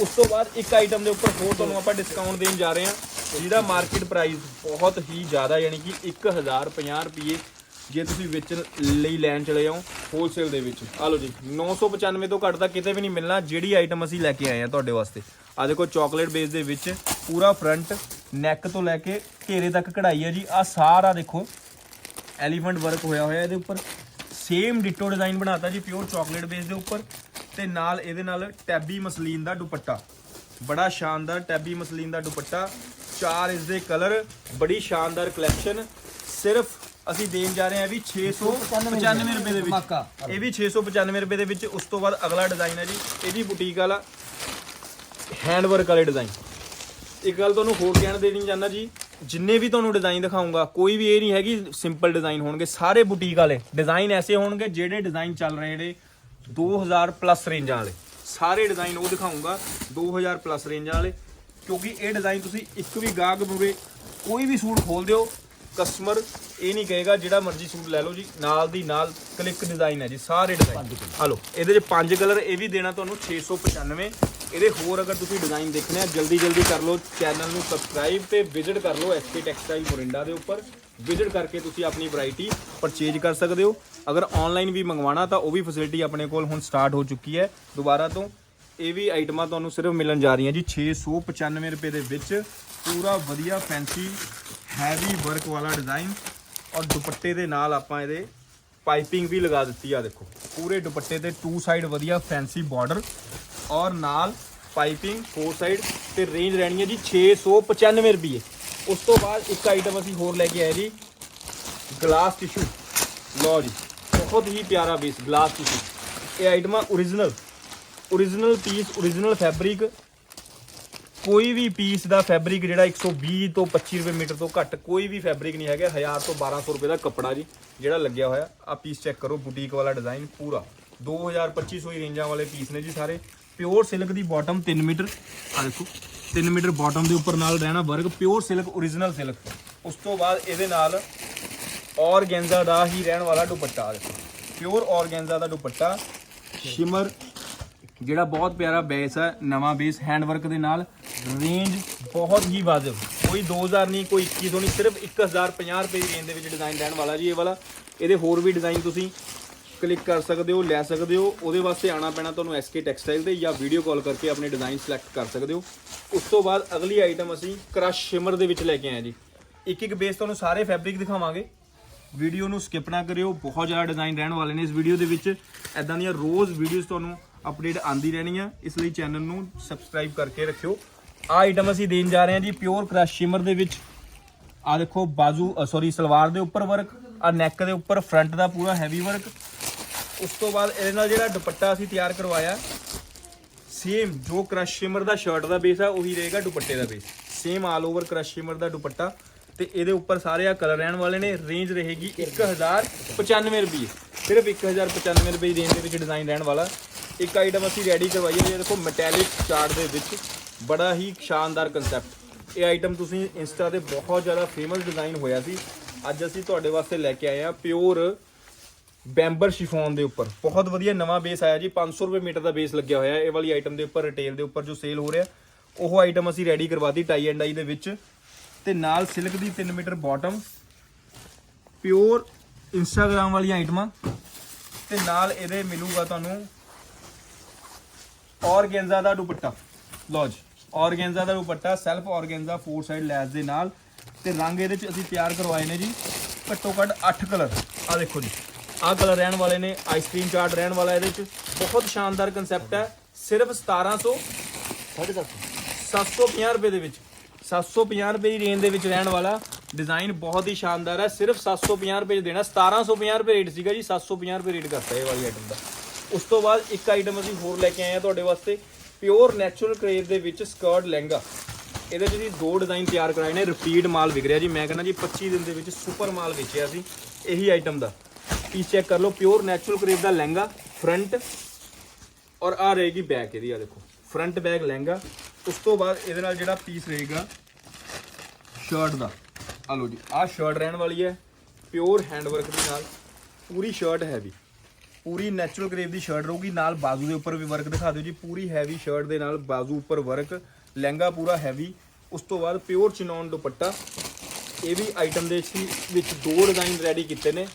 ਉਸ ਤੋਂ ਬਾਅਦ ਇੱਕ ਆਈਟਮ ਦੇ ਉੱਪਰ ਹੋਰ ਤੁਹਾਨੂੰ ਆਪਾਂ ਡਿਸਕਾਊਂਟ ਦੇਣ ਜਾ ਰਹੇ ਹਾਂ ਜਿਹਦਾ ਮਾਰਕੀਟ ਪ੍ਰਾਈਸ ਬਹੁਤ ਹੀ ਜ਼ਿਆਦਾ, ਯਾਨੀ ਕਿ 1050 ਰੁਪਏ ਜੇ ਤੁਸੀਂ ਵਿੱਚ ਲਈ ਲੈਣ ਚਲੇ ਜਾਓ ਹੋਲਸੇਲ ਦੇ ਵਿੱਚ। ਆ ਲਓ ਜੀ 995 ਤੋਂ ਘੱਟ ਤਾਂ ਕਿਤੇ ਵੀ ਨਹੀਂ ਮਿਲਣਾ, ਜਿਹੜੀ ਆਈਟਮ ਅਸੀਂ ਲੈ ਕੇ ਆਏ ਆ ਤੁਹਾਡੇ ਵਾਸਤੇ। ਆ ਦੇਖੋ ਚਾਕਲੇਟ ਬੇਸ ਦੇ ਵਿੱਚ ਪੂਰਾ ਫਰੰਟ ਨੈਕ ਤੋਂ ਲੈ ਕੇ ਘੇਰੇ ਤੱਕ ਕਢਾਈ ਹੈ ਜੀ। ਆ ਸਾਰਾ ਦੇਖੋ ਐਲੀਫੈਂਟ ਵਰਕ ਹੋਇਆ ਹੋਇਆ ਇਹਦੇ ਉੱਪਰ। ਸੇਮ ਡਿਟੋ ਡਿਜ਼ਾਈਨ ਬਣਾਤਾ ਜੀ ਪਿਓਰ ਚਾਕਲੇਟ ਬੇਸ ਦੇ ਉੱਪਰ ਤੇ ਨਾਲ ਇਹਦੇ ਨਾਲ ਟੈਬੀ ਮਸਲੀਨ ਦਾ ਦੁਪੱਟਾ। ਬੜਾ ਸ਼ਾਨਦਾਰ ਟੈਬੀ ਮਸਲੀਨ ਦਾ ਦੁਪੱਟਾ। ਚਾਰ ਇਸ ਦੇ ਕਲਰ ਬੜੀ ਸ਼ਾਨਦਾਰ ਕਲੈਕਸ਼ਨ ਸਿਰਫ ਅਸੀਂ ਦੇਣ ਜਾ ਰਹੇ ਹਾਂ ਵੀ 695 ਰੁਪਏ ਦੇ। ਵਿੱਚ। ਇਹ ਵੀ 695 ਰੁਪਏ ਦੇ ਵਿੱਚ ਉਸ ਤੋਂ ਬਾਅਦ ਅਗਲਾ ਡਿਜ਼ਾਈਨ ਹੈ ਜੀ। ਇਹ ਵੀ ਬੁਟੀਕ ਵਾਲਾ ਹੈਂਡ ਵਰਕ ਵਾਲੇ ਡਿਜ਼ਾਈਨ ਇੱਕ ਗੱਲ ਤੁਹਾਨੂੰ ਹੋਰ ਕਹਿਣ ਦੇਣੀ ਚਾਹੁੰਦਾ ਜੀ ਜਿੰਨੇ ਵੀ ਤੁਹਾਨੂੰ ਡਿਜ਼ਾਈਨ ਦਿਖਾਉਂਗਾ, ਕੋਈ ਵੀ ਇਹ ਨਹੀਂ ਹੈਗੀ ਸਿੰਪਲ ਡਿਜ਼ਾਈਨ ਹੋਣਗੇ, ਸਾਰੇ ਬੁਟੀਕ ਵਾਲੇ। ਡਿਜ਼ਾਈਨ ਐਸੇ ਹੋਣਗੇ ਜਿਹੜੇ ਡਿਜ਼ਾਈਨ ਚੱਲ ਰਹੇ ਨੇ 2000 ਪਲੱਸ ਰੇਂਜਾਂ ਵਾਲੇ। ਸਾਰੇ ਡਿਜ਼ਾਈਨ ਉਹ ਦਿਖਾਉਂਗਾ 2000 ਪਲੱਸ ਰੇਂਜਾਂ ਵਾਲੇ, ਕਿਉਂਕਿ ਇਹ ਡਿਜ਼ਾਈਨ ਤੁਸੀਂ ਇੱਕ ਵੀ ਗਾਹਕ ਮੂਰੇ ਕੋਈ ਵੀ ਸੂਟ ਖੋਲ ਦਿਓ ਕਸਟਮਰ ਇਹ ਨਹੀਂ ਕਹੇਗਾ ਜਿਹੜਾ ਮਰਜ਼ੀ ਸੂਟ ਲੈ ਲਓ ਜੀ ਨਾਲ ਦੀ ਨਾਲ ਕਲਿੱਕ ਡਿਜ਼ਾਈਨ ਹੈ ਜੀ ਸਾਰੇ ਡਿਜ਼ਾਈਨ ਆ ਲਓ ਇਹਦੇ 'ਚ ਪੰਜ ਕਲਰ ਇਹ ਵੀ ਦੇਣਾ ਤੁਹਾਨੂੰ 695 ਇਹਦੇ ਹੋਰ ਅਗਰ ਤੁਸੀਂ ਡਿਜ਼ਾਈਨ ਦੇਖਣੇ ਆ ਜਲਦੀ ਜਲਦੀ ਕਰ ਲਓ ਚੈਨਲ ਨੂੰ ਸਬਸਕ੍ਰਾਈਬ ਤੇ ਵਿਜ਼ਿਟ ਕਰ ਲਓ ਐਸਕੇ ਟੈਕਸਟਾਈਲ ਮੋਰਿੰਡਾ ਦੇ ਉੱਪਰ। ਵਿਜ਼ਿਟ ਕਰਕੇ ਤੁਸੀਂ ਆਪਣੀ ਵੈਰਾਈਟੀ ਪਰਚੇਜ ਕਰ ਸਕਦੇ ਹੋ। ਅਗਰ ਆਨਲਾਈਨ ਵੀ ਮੰਗਵਾਉਣਾ ਤਾਂ ਉਹ ਵੀ ਫੈਸਿਲਿਟੀ ਆਪਣੇ ਕੋਲ ਹੁਣ ਸਟਾਰਟ ਹੋ ਚੁੱਕੀ ਹੈ। ਦੁਬਾਰਾ ਤੋਂ ਇਹ ਵੀ ਆਈਟਮਾਂ ਤੁਹਾਨੂੰ ਸਿਰਫ ਮਿਲਣ ਜਾ ਰਹੀਆਂ ਜੀ 695 ਰੁਪਏ ਦੇ ਵਿੱਚ। ਪੂਰਾ ਵਧੀਆ ਫੈਂਸੀ ਹੈਵੀ ਵਰਕ ਵਾਲਾ ਡਿਜ਼ਾਈਨ ਔਰ ਦੁਪੱਟੇ ਦੇ ਨਾਲ ਆਪਾਂ ਇਹਦੇ ਪਾਈਪਿੰਗ ਵੀ ਲਗਾ ਦਿੱਤੀ ਆ ਦੇਖੋ। ਪੂਰੇ ਦੁਪੱਟੇ ਤੇ ਟੂ ਸਾਈਡ ਵਧੀਆ ਫੈਂਸੀ ਬਾਰਡਰ ਔਰ ਨਾਲ ਪਾਈਪਿੰਗ ਫੋਰ ਸਾਈਡ ਤੇ ਰੇਂਜ ਰਹਿਣੀ ਹੈ ਜੀ 695 ਰੁਪਏ। ਉਸ ਤੋਂ ਬਾਅਦ ਇੱਕ ਆਈਟਮ ਅਸੀਂ ਹੋਰ ਲੈ ਕੇ ਆਏ ਜੀ ਗਲਾਸ ਟਿਸ਼ੂ ਲਓ ਜੀ, ਬਹੁਤ ਹੀ ਪਿਆਰਾ ਪੀਸ ਗਲਾਸ ਟਿਸ਼ੂ ਇਹ ਆਈਟਮਾਂ origignal origignal piece origignal fabric ਕੋਈ ਵੀ ਪੀਸ ਦਾ ਫੈਬਰਿਕ ਜਿਹੜਾ 120 ਤੋਂ 25 ਰੁਪਏ ਮੀਟਰ ਤੋਂ ਘੱਟ ਕੋਈ ਵੀ ਫੈਬਰਿਕ ਨਹੀਂ ਹੈਗਾ। 1000 ਤੋਂ 1200 ਰੁਪਏ ਦਾ ਕੱਪੜਾ ਜੀ, ਜਿਹੜਾ ਲੱਗਿਆ ਹੋਇਆ। ਆ ਪੀਸ ਚੈੱਕ ਕਰੋ ਬੁਟੀਕ ਵਾਲਾ ਡਿਜ਼ਾਈਨ ਪੂਰਾ। 2000 2500 ਹੀ ਰੇਂਜਾਂ ਵਾਲੇ ਪੀਸ ਨੇ ਜੀ ਸਾਰੇ। ਪਿਓਰ ਸਿਲਕ ਦੀ ਬਾਟਮ 3 ਮੀਟਰ। ਆ ਦੇਖੋ 3 ਮੀਟਰ ਬਾਟਮ ਦੇ ਉੱਪਰ ਨਾਲ ਰਹਿਣਾ work pure silk origignal silk ਉਸ ਤੋਂ ਬਾਅਦ ਇਹਦੇ ਨਾਲ ਔਰਗੈਂਜ਼ਾ ਦਾ ਹੀ ਰਹਿਣ ਵਾਲਾ ਦੁਪੱਟਾ ਆ ਦੇਖੋ। ਪਿਓਰ ਔਰਗੈਂਜ਼ਾ ਦਾ ਦੁਪੱਟਾ ਸ਼ਿਮਰ ਜਿਹੜਾ ਬਹੁਤ ਪਿਆਰਾ ਬੇਸ ਹੈ ਨਵਾਂ ਬੇਸ ਹੈਂਡ ਵਰਕ ਦੇ ਨਾਲ। ਰੇਂਜ ਬਹੁਤ ਹੀ ਵਾਜਬ। ਕੋਈ 2000 ਨਹੀਂ, ਕੋਈ 2100 ਨਹੀਂ, ਸਿਰਫ 1050 ਰੁਪਏ ਦੀ ਰੇਂਜ ਦੇ ਵਿੱਚ ਡਿਜ਼ਾਈਨ ਰਹਿਣ ਵਾਲਾ ਜੀ ਇਹ ਵਾਲਾ। ਇਹਦੇ ਹੋਰ ਵੀ ਡਿਜ਼ਾਈਨ ਤੁਸੀਂ ਕਲਿੱਕ ਕਰ ਸਕਦੇ ਹੋ, ਲੈ ਸਕਦੇ ਹੋ। ਉਹਦੇ ਵਾਸਤੇ ਆਣਾ ਪੈਣਾ ਤੁਹਾਨੂੰ SK ਟੈਕਸਟਾਈਲ ਤੇ ਜਾਂ ਵੀਡੀਓ ਕਾਲ ਕਰਕੇ ਆਪਣੇ ਡਿਜ਼ਾਈਨ ਸਿਲੈਕਟ ਕਰ ਸਕਦੇ ਹੋ। ਉਸ ਤੋਂ ਬਾਅਦ ਅਗਲੀ ਆਈਟਮ ਅਸੀਂ ਕ੍ਰਸ਼ ਸ਼ਿਮਰ ਦੇ ਵਿੱਚ ਲੈ ਕੇ ਆਏ ਜੀ। ਇੱਕ ਇੱਕ ਬੇਸ ਤੁਹਾਨੂੰ ਸਾਰੇ ਫੈਬਰਿਕ ਦਿਖਾਵਾਂਗੇ। ਵੀਡੀਓ ਨੂੰ ਸਕਿਪ ਨਾ ਕਰਿਓ, ਬਹੁਤ ਜ਼ਿਆਦਾ ਡਿਜ਼ਾਈਨ ਰਹਿਣ ਵਾਲੇ ਨੇ ਇਸ ਵੀਡੀਓ ਦੇ ਵਿੱਚ। ਐਦਾਂ ਦੀਆਂ ਰੋਜ਼ ਵੀਡੀਓਜ਼ ਤੁਹਾਨੂੰ ਅਪਡੇਟ ਆਂਦੀ ਰਹਿਣੀਆਂ। ਇਸ ਲਈ ਚੈਨਲ ਨੂੰ ਸਬਸਕ੍ਰਾਈਬ ਕਰਕੇ ਰੱਖਿਓ। ਆ ਆਈਟਮ ਅਸੀਂ ਦੇਣ ਜਾ ਰਹੇ ਹਾਂ ਜੀ ਪਿਓਰ ਕ੍ਰਸ਼ ਸ਼ਿਮਰ ਦੇ ਵਿੱਚ। ਆ ਦੇਖੋ, ਬਾਜ਼ੂ ਸੌਰੀ ਸਲਵਾਰ ਦੇ ਉੱਪਰ ਵਰਕ ਆ ਨੈਕ ਦੇ ਉੱਪਰ ਫਰੰਟ ਦਾ ਪੂਰਾ ਹੈਵੀ ਵਰਕ ਉਸ ਤੋਂ ਬਾਅਦ ਇਹਦੇ ਨਾਲ ਜਿਹੜਾ ਦੁਪੱਟਾ ਅਸੀਂ ਤਿਆਰ ਕਰਵਾਇਆ ਸੇਮ ਜੋ ਕ੍ਰਸ਼ ਸ਼ਿਮਰ ਦਾ ਸ਼ਰਟ ਦਾ ਬੇਸ ਆ, ਉਹੀ ਰਹੇਗਾ ਦੁਪੱਟੇ ਦਾ base same all over crush shimmer ਦਾ ਦੁਪੱਟਾ। ਤੇ ਇਹਦੇ ਉੱਪਰ ਸਾਰੇ ਆ ਕਲਰ ਰਹਿਣ ਵਾਲੇ ਨੇ ਰੇਂਜ ਰਹੇਗੀ 1095 ਰੁਪਏ। ਸਿਰਫ 1095 ਰੁਪਏ ਦੀ ਰੇਂਜ ਦੇ ਵਿੱਚ ਡਿਜ਼ਾਈਨ ਰਹਿਣ ਵਾਲਾ। ਇੱਕ ਆਈਟਮ ਅਸੀਂ ਰੈਡੀ ਕਰਵਾਈ ਹੈ, ਇਹ ਦੇਖੋ ਮੈਟੈਲਿਕ ਚਾਰਟ ਦੇ ਵਿੱਚ। ਬੜਾ ਹੀ ਸ਼ਾਨਦਾਰ ਕਨਸੈਪਟ ਇਹ ਆਈਟਮ ਤੁਸੀਂ ਇੰਸਟਾ ਤੇ ਬਹੁਤ ਜ਼ਿਆਦਾ ਫੇਮਸ ਡਿਜ਼ਾਈਨ ਹੋਇਆ ਸੀ। ਅੱਜ ਅਸੀਂ ਤੁਹਾਡੇ ਵਾਸਤੇ ਲੈ ਕੇ ਆਏ ਆ ਪਿਓਰ ਬੈਂਬਰ ਸ਼ਿਫੋਨ ਦੇ ਉੱਪਰ। ਬਹੁਤ ਵਧੀਆ ਨਵਾਂ ਬੇਸ ਆਇਆ ਜੀ। 500 ਰੁਪਏ ਮੀਟਰ ਦਾ ਬੇਸ ਲੱਗਿਆ ਹੋਇਆ। ਇਹ ਵਾਲੀ ਆਈਟਮ ਦੇ ਉੱਪਰ ਰਿਟੇਲ ਦੇ ਉੱਪਰ ਜੋ ਸੇਲ ਹੋ ਰਿਹਾ, ਉਹ ਆਈਟਮ ਅਸੀਂ ਰੈਡੀ ਕਰਵਾਤੀ ਟਾਈ ਐਂਡ ਆਈ ਦੇ ਵਿੱਚ। ਤੇ ਨਾਲ ਸਿਲਕ ਦੀ 3 ਮੀਟਰ ਬਾਟਮ ਪਿਓਰ ਇੰਸਟਾਗ੍ਰam ਵਾਲੀਆਂ ਆਈਟਮਾਂ ਤੇ ਨਾਲ ਇਹਦੇ ਮਿਲੂਗਾ ਤੁਹਾਨੂੰ ਔਰਗੈਂਜ਼ਾ ਦਾ ਦੁਪੱਟਾ। ਲਓ ਜੀ ਔਰਗੈਂਜ਼ਾ ਦਾ ਦੁਪੱਟਾ self organza four side lace ਦੇ ਨਾਲ। ਤੇ ਰੰਗ ਇਹਦੇ ਚ ਅਸੀਂ ਤਿਆਰ ਕਰਵਾਏ ਨੇ ਜੀ ਘੱਟੋ ਘੱਟ 8 ਕਲਰ ਆ ਦੇਖੋ ਜੀ ਆਹ ਕਲਰ ਰਹਿਣ ਵਾਲੇ ਨੇ ਆਈਸਕ੍ਰੀਮ ਚਾਰਟ ਰਹਿਣ ਵਾਲਾ ਇਹਦੇ ਚ। ਬਹੁਤ ਸ਼ਾਨਦਾਰ ਕਨਸੈਪਟ ਹੈ ਸਿਰਫ 1700 750 ਰੁਪਏ ਦੇ ਵਿੱਚ। 750 ਰੁਪਏ ਦੀ ਰੇਂਜ ਦੇ ਵਿੱਚ ਰਹਿਣ ਵਾਲਾ ਡਿਜ਼ਾਈਨ ਬਹੁਤ ਹੀ ਸ਼ਾਨਦਾਰ ਹੈ ਸਿਰਫ 750 ਰੁਪਏ ਦੇਣਾ। 1750 ਰੁਪਏ ਰੇਟ ਸੀਗਾ ਜੀ 750 ਰੁਪਏ ਰੇਟ ਕਰਤਾ ਇਹ ਵਾਲੀ ਆਈਟਮ ਦਾ। ਉਸ ਤੋਂ ਬਾਅਦ ਇੱਕ ਆਈਟਮ ਅਸੀਂ ਹੋਰ ਲੈ ਕੇ ਆਏ ਹਾਂ ਤੁਹਾਡੇ ਵਾਸਤੇ ਪਿਓਰ ਨੈਚੁਰਲ ਕਰੇਵ ਦੇ ਵਿੱਚ ਸਕਰਟ ਲਹਿੰਗਾ। ਇਹਦੇ 'ਚ ਜੀ ਦੋ ਡਿਜ਼ਾਈਨ ਤਿਆਰ ਕਰਾਏ ਨੇ ਰਿਪੀਟ ਮਾਲ ਵਿਕ ਰਿਹਾ ਜੀ। ਮੈਂ ਕਹਿੰਦਾ ਜੀ 25 ਦਿਨ ਦੇ ਵਿੱਚ ਸੁਪਰ ਮਾਲ ਵੇਚਿਆ ਸੀ, ਇਹੀ ਆਈਟਮ ਦਾ। ਪੀਸ ਚੈੱਕ ਕਰ ਲਓ, ਪਿਓਰ ਨੈਚੁਰਲ ਕਰੇਵ ਦਾ ਲਹਿੰਗਾ ਫਰੰਟ ਔਰ ਆ ਰਹੇਗੀ ਬੈਕ ਇਹਦੀ ਆ ਦੇਖੋ। ਫਰੰਟ ਬੈਕ ਲਹਿੰਗਾ, ਉਸ ਤੋਂ ਬਾਅਦ ਇਹਦੇ ਨਾਲ ਜਿਹੜਾ ਪੀਸ ਰਹੇਗਾ ਸ਼ਰਟ ਦਾ। ਆ ਲਓ ਜੀ, ਆਹ ਸ਼ਰਟ ਰਹਿਣ ਵਾਲੀ ਹੈ, ਪਿਓਰ ਹੈਂਡਵਰਕ ਦੇ ਨਾਲ, ਪੂਰੀ ਸ਼ਰਟ ਹੈ ਵੀ ਪੂਰੀ ਨੈਚੁਰਲ ਗ੍ਰੇਵ ਦੀ ਸ਼ਰਟ ਰਹੂਗੀ ਨਾਲ ਬਾਜ਼ੂ ਦੇ ਉੱਪਰ ਵੀ ਵਰਕ ਦਿਖਾ ਦਿਓ ਜੀ। ਪੂਰੀ ਹੈਵੀ ਸ਼ਰਟ ਦੇ ਨਾਲ ਬਾਜ਼ੂ ਉੱਪਰ ਵਰਕ ਲਹਿੰਗਾ ਪੂਰਾ ਹੈਵੀ ਉਸ ਤੋਂ ਬਾਅਦ ਪਿਓਰ ਚਿਨੌਨ ਦੁਪੱਟਾ। ਇਹ ਵੀ ਆਈਟਮ ਦੇ ਸੀ ਵਿੱਚ ਦੋ ਡਿਜ਼ਾਈਨ ਰੈਡੀ ਕੀਤੇ ਨੇ।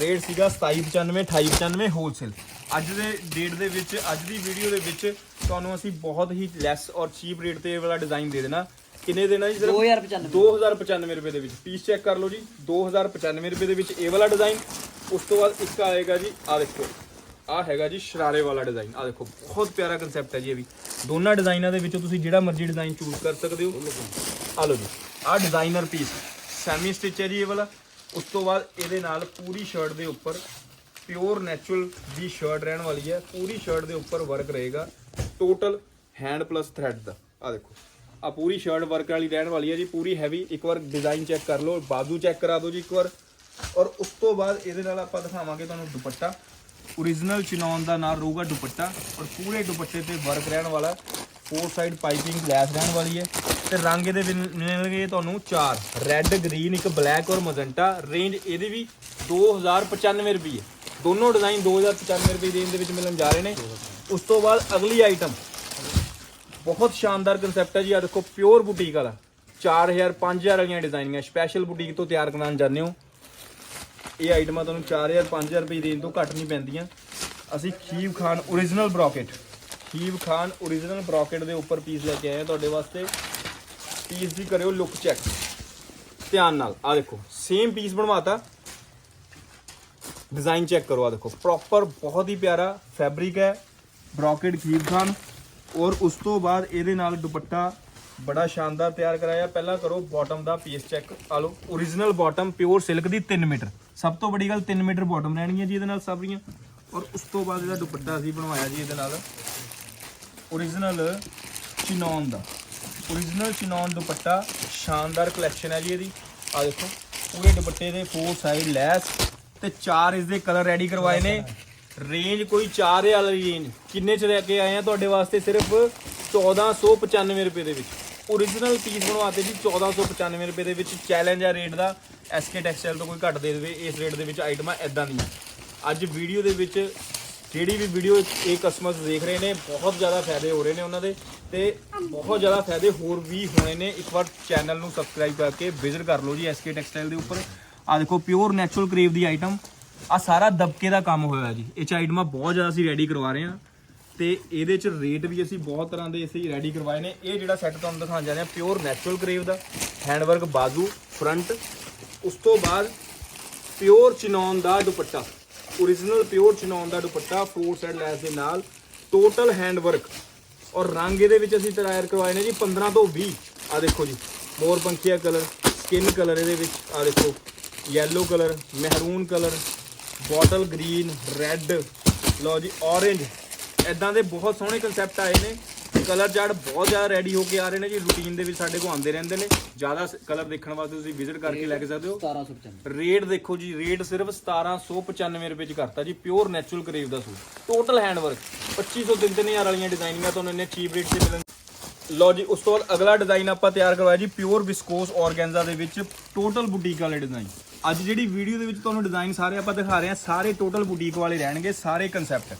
ਰੇਟ ਸੀਗਾ 2795 2895 ਹੋਲਸੇਲ ਅੱਜ ਦੇ ਡੇਟ ਦੇ ਵਿੱਚ ਅੱਜ ਦੀ ਵੀਡੀਓ ਦੇ ਵਿੱਚ ਤੁਹਾਨੂੰ ਅਸੀਂ ਬਹੁਤ ਹੀ ਲੈਸ ਔਰ ਚੀਪ ਰੇਟ ਤੇ ਇਹ ਵਾਲਾ ਡਿਜ਼ਾਈਨ ਦੇ ਦੇਣਾ। ਕਿੰਨੇ ਦੇਣਾ ਜੀ ਸਿਰਫ? 2095 2095 ਰੁਪਏ ਦੇ ਵਿੱਚ। ਪੀਸ ਚੈੱਕ ਕਰ ਲਓ ਜੀ। 2095 ਰੁਪਏ ਦੇ ਵਿੱਚ ਇਹ ਵਾਲਾ ਡਿਜ਼ਾਈਨ ਉਸ ਤੋਂ ਬਾਅਦ ਇੱਕ ਆਏਗਾ ਜੀ ਆ ਦੇਖੋ। ਆ ਹੈਗਾ ਜੀ ਸ਼ਰਾਰੇ ਵਾਲਾ ਡਿਜ਼ਾਈਨ ਆ ਦੇਖੋ, ਬਹੁਤ ਪਿਆਰਾ ਕਨਸੈਪਟ ਹੈ ਜੀ ਇਹ ਵੀ। ਦੋਨਾਂ ਡਿਜ਼ਾਈਨਾਂ ਦੇ ਵਿੱਚੋਂ ਤੁਸੀਂ ਜਿਹੜਾ ਮਰਜ਼ੀ ਡਿਜ਼ਾਈਨ ਚੂਜ਼ ਕਰ ਸਕਦੇ ਹੋ। ਆ ਲਓ ਜੀ ਆ ਡਿਜ਼ਾਈਨਰ ਪੀਸ ਸੈਮੀ ਸਟਿਚ ਹੈ ਜੀ ਇਹ ਵਾਲਾ। ਉਸ ਤੋਂ ਬਾਅਦ ਇਹਦੇ ਨਾਲ ਪੂਰੀ ਸ਼ਰਟ ਦੇ ਉੱਪਰ ਪਿਓਰ ਨੈਚੁਰਲ ਦੀ ਸ਼ਰਟ ਰਹਿਣ ਵਾਲੀ ਹੈ। ਪੂਰੀ ਸ਼ਰਟ ਦੇ ਉੱਪਰ ਵਰਕ ਰਹੇਗਾ। ਟੋਟਲ ਹੈਂਡ ਪਲੱਸ ਥ੍ਰੈਡ ਦਾ। ਆ ਦੇਖੋ ਆ ਪੂਰੀ ਸ਼ਰਟ ਵਰਕ ਵਾਲੀ ਰਹਿਣ ਵਾਲੀ ਹੈ ਜੀ। ਪੂਰੀ ਹੈਵੀ ਇੱਕ ਵਾਰ ਡਿਜ਼ਾਈਨ ਚੈੱਕ ਕਰ ਲਓ, ਬਾਜ਼ੂ ਚੈੱਕ ਕਰਾ ਦਿਓ ਜੀ ਇੱਕ ਵਾਰ। ਔਰ ਉਸ ਤੋਂ ਬਾਅਦ ਇਹਦੇ ਨਾਲ ਆਪਾਂ ਦਿਖਾਵਾਂਗੇ ਤੁਹਾਨੂੰ ਦੁਪੱਟਾ। Origignal ਚਿਨੌਨ ਦਾ ਨਾਲ ਰਹੂਗਾ ਦੁਪੱਟਾ ਔਰ ਪੂਰੇ ਦੁਪੱਟੇ ਤੇ ਵਰਕ ਰਹਿਣ ਵਾਲਾ ਫੋਰ ਸਾਈਡ ਪਾਈਪਿੰਗ ਲੈਸ ਰਹਿਣ ਵਾਲੀ ਹੈ। ਤੇ ਰੰਗ ਇਹਦੇ ਮਿਲਣਗੇ ਤੁਹਾਨੂੰ ਚਾਰ। ਰੈੱਡ ਗ੍ਰੀਨ ਇੱਕ ਬਲੈਕ ਔਰ ਮਜੰਟਾ ਰੇਂਜ ਇਹਦੀ ਵੀ 2095 ਰੁਪਏ ਦੋਨੋਂ ਡਿਜ਼ਾਈਨ 2095 ਰੁਪਏ ਦੀ ਰੇਂਜ ਦੇ ਵਿੱਚ ਮਿਲਣ ਜਾ ਰਹੇ ਨੇ। ਉਸ ਤੋਂ ਬਾਅਦ ਅਗਲੀ ਆਈਟਮ ਬਹੁਤ ਸ਼ਾਨਦਾਰ ਕਨਸੈਪਟ ਹੈ ਜੀ। ਆ ਦੇਖੋ ਪਿਓਰ ਬੁਟੀਕ ਵਾਲਾ। 4000 5000 ਵਾਲੀਆਂ ਡਿਜ਼ਾਈਨਿੰਗਾਂ ਸਪੈਸ਼ਲ ਬੁਟੀਕ ਤੋਂ ਤਿਆਰ ਕਰਾਉਣ ਜਾਂਦੇ ਹੋ। ਇਹ ਆਈਟਮਾਂ ਤੁਹਾਨੂੰ 4000 5000 ਰੁਪਏ ਰੇਂਜ ਤੋਂ ਘੱਟ ਨਹੀਂ ਪੈਂਦੀਆਂ। ਅਸੀਂ ਖੀਬ ਖਾਨ origignal ਬ੍ਰੋਕਟ। ਖੀਬ ਖਾਨ origignal ਬ੍ਰੋਕਟ ਦੇ ਉੱਪਰ ਪੀਸ ਲੈ ਕੇ ਆਏ ਹਾਂ ਤੁਹਾਡੇ ਵਾਸਤੇ। ਪੀਸ ਦੀ ਕਰਿਓ ਲੁੱਕ ਚੈੱਕ ਧਿਆਨ ਨਾਲ ਆ ਦੇਖੋ ਸੇਮ ਪੀਸ ਬਣਵਾਤਾ। ਡਿਜ਼ਾਈਨ ਚੈੱਕ ਕਰੋ ਆ ਦੇਖੋ ਪ੍ਰੋਪਰ ਬਹੁਤ ਹੀ ਪਿਆਰਾ ਫੈਬਰਿਕ ਹੈ। ਬ੍ਰੋਕਟ ਖੀਵ ਖਾਨ ਔਰ ਉਸ ਤੋਂ ਬਾਅਦ ਇਹਦੇ ਨਾਲ ਦੁਪੱਟਾ ਬੜਾ ਸ਼ਾਨਦਾਰ ਤਿਆਰ ਕਰਾਇਆ। ਪਹਿਲਾਂ ਕਰੋ ਬਾਟਮ ਦਾ ਪੀਸ ਚੈੱਕ ਆ ਲਓ origignal ਬਾਟਮ ਪਿਓਰ ਸਿਲਕ ਦੀ 3 ਮੀਟਰ। ਸਭ ਤੋਂ ਵੱਡੀ ਗੱਲ 3 ਮੀਟਰ ਬਾਟਮ ਰਹਿਣੀ ਹੈ ਜੀ ਇਹਦੇ ਨਾਲ ਸਭ ਸਾਰੀਆਂ ਔਰ ਉਸ ਤੋਂ ਬਾਅਦ ਇਹਦਾ ਦੁਪੱਟਾ ਅਸੀਂ ਬਣਵਾਇਆ ਜੀ ਇਹਦੇ ਨਾਲ। origignal ਚਿਨੌਨ ਦਾ। origignal ਚਿਨੌਨ ਦੁਪੱਟਾ ਸ਼ਾਨਦਾਰ ਕਲੈਕਸ਼ਨ ਹੈ ਜੀ ਇਹਦੀ। ਆ ਦੇਖੋ, ਪੂਰੇ ਦੁਪੱਟੇ ਦੇ ਫੋਰ ਸਾਈਡ ਲੈਸ ਤੇ ਚਾਰ ਇਸ ਦੇ ਕਲਰ ਰੈਡੀ ਕਰਵਾਏ ਨੇ। ਰੇਂਜ ਕੋਈ 4 ਵਾਲੀ ਰੇਂਜ ਕਿੰਨੇ ਚ ਲੈ ਕੇ ਆਏ ਆ ਤੁਹਾਡੇ ਵਾਸਤੇ? ਸਿਰਫ 1495 ਰੁਪਏ ਦੇ ਵਿੱਚ। Origignal ਪੀਸ ਬਣਵਾਤੇ ਜੀ 1495 ਰੁਪਏ ਦੇ ਵਿੱਚ। ਚੈਲੰਜ ਹੈ ਰੇਟ ਦਾ। ਐਸਕੇ ਟੈਕਸਟਾਈਲ ਤੋਂ ਕੋਈ ਘੱਟ ਦੇ ਦੇਵੇ, ਇਸ ਰੇਟ ਦੇ ਵਿੱਚ ਆਈਟਮਾਂ ਐਦਾਂ ਦੀਆਂ। ਅੱਜ ਵੀਡੀਓ ਦੇ ਵਿੱਚ ਜਿਹੜੀ ਵੀ ਵੀਡੀਓ ਇਹ ਕਸਟਮਰਸ ਦੇਖ ਰਹੇ ਨੇ, ਬਹੁਤ ਜ਼ਿਆਦਾ ਫਾਇਦੇ ਹੋ ਰਹੇ ਨੇ ਉਹਨਾਂ ਦੇ ਤੇ ਬਹੁਤ ਜ਼ਿਆਦਾ ਫਾਇਦੇ ਹੋਰ ਵੀ ਹੋਣੇ ਨੇ। ਇੱਕ ਵਾਰ ਚੈਨਲ ਨੂੰ ਸਬਸਕ੍ਰਾਈਬ ਕਰਕੇ ਵਿਜ਼ਿਟ ਕਰ ਲਓ ਜੀ ਐਸਕੇ ਟੈਕਸਟਾਈਲ ਦੇ ਉੱਪਰ। ਆ ਦੇਖੋ ਪਿਓਰ ਨੈਚੁਰਲ ਕਰੇਵ ਦੀ ਆਈਟਮ ਆ ਸਾਰਾ ਦਬਕੇ ਦਾ ਕੰਮ ਹੋਇਆ ਜੀ। ਇਹ ਚ ਆਈਟਮਾਂ ਬਹੁਤ ਜ਼ਿਆਦਾ ਅਸੀਂ ਰੈਡੀ ਕਰਵਾ ਰਹੇ ਹਾਂ। ਤੇ ਇਹਦੇ ਚ ਰੇਟ ਵੀ ਅਸੀਂ ਬਹੁਤ ਤਰ੍ਹਾਂ ਦੇ ਅਸੀਂ ਰੈਡੀ ਕਰਵਾਏ ਨੇ। ਇਹ ਜਿਹੜਾ ਸੈੱਟ ਤੁਹਾਨੂੰ ਦਿਖਾਉਣ ਜਾ ਰਹੇ ਹਾਂ ਪਿਓਰ ਨੈਚੁਰਲ ਕਰੇਵ ਦਾ। ਹੈਂਡਵਰਕ ਬਾਜ਼ੂ ਫਰੰਟ ਉਸ ਤੋਂ ਬਾਅਦ ਪਿਓਰ ਚਿਨੌਨ ਦਾ ਦੁਪੱਟਾ। origignal ਪਿਓਰ ਚਿਨੌਨ ਦਾ ਦੁਪੱਟਾ ਫੋਰ ਸਾਈਡ ਲੈਸ ਦੇ ਨਾਲ। ਟੋਟਲ ਹੈਂਡਵਰਕ ਔਰ ਰੰਗ ਇਹਦੇ ਵਿੱਚ ਅਸੀਂ ਤਿਆਰ ਕਰਵਾਏ ਨੇ ਜੀ 15 ਤੋਂ 20 ਆ ਦੇਖੋ ਜੀ ਮੋਰ ਪੰਖੀਆ ਕਲਰ ਸਕਿਨ ਕਲਰ ਇਹਦੇ ਵਿੱਚ। ਆ ਦੇਖੋ ਯੈਲੋ ਕਲਰ ਮਹਿਰੂਨ ਕਲਰ ਬੋਟਲ ਗ੍ਰੀਨ ਰੈੱਡ ਲਓ ਜੀ, orange ਇਦਾਂ ਦੇ ਬਹੁਤ ਸੋਹਣੇ ਕਨਸੈਪਟ ਆਏ ਨੇ। ਕਲਰ ਚਾਰਟ ਬਹੁਤ ਜ਼ਿਆਦਾ ਰੈਡੀ ਹੋ ਕੇ ਆ ਰਹੇ ਨੇ ਜੀ। ਰੂਟੀਨ ਦੇ ਵਿੱਚ ਸਾਡੇ ਕੋਲ ਆਉਂਦੇ ਰਹਿੰਦੇ ਨੇ। ਜ਼ਿਆਦਾ ਕਲਰ ਦੇਖਣ ਵਾਸਤੇ ਤੁਸੀਂ ਵਿਜ਼ਿਟ ਕਰਕੇ ਲੈ ਕੇ ਸਕਦੇ ਹੋ। 1795 ਰੇਟ ਦੇਖੋ ਜੀ। ਰੇਟ ਸਿਰਫ 1795 ਰੁਪਏ ਚ ਕਰਤਾ ਜੀ। ਪਿਓਰ ਨੈਚੁਰਲ ਕਰੇਵ ਦਾ ਸੂਟ। ਟੋਟਲ ਹੈਂਡ ਵਰਕ 2500 ਤਿੰਨ ਤਿੰਨ ਹਜ਼ਾਰ ਵਾਲੀਆਂ ਡਿਜ਼ਾਈਨਿੰਗਾਂ ਤੁਹਾਨੂੰ ਇੰਨੇ ਚੀਪ ਰੇਟ ਤੇ ਮਿਲਣ ਲਓ ਜੀ ਉਸ ਤੋਂ ਬਾਅਦ ਅਗਲਾ ਡਿਜ਼ਾਈਨ ਆਪਾਂ ਤਿਆਰ ਕਰਵਾਇਆ ਜੀ ਪਿਓਰ ਵਿਸਕੋਸ ਆਰਗੈਂਜ਼ਾ ਦੇ ਵਿੱਚ ਟੋਟਲ ਬੁਟੀਕ ਵਾਲੇ ਡਿਜ਼ਾਈਨ ਅੱਜ ਜਿਹੜੀ ਵੀਡੀਓ ਦੇ ਵਿੱਚ ਤੁਹਾਨੂੰ ਡਿਜ਼ਾਈਨ ਸਾਰੇ ਆਪਾਂ ਦਿਖਾ ਰਹੇ ਹਾਂ ਸਾਰੇ ਟੋਟਲ ਬੁਟੀਕ ਵਾਲੇ ਰਹਿਣਗੇ ਸਾਰੇ ਕਨਸੈਪਟ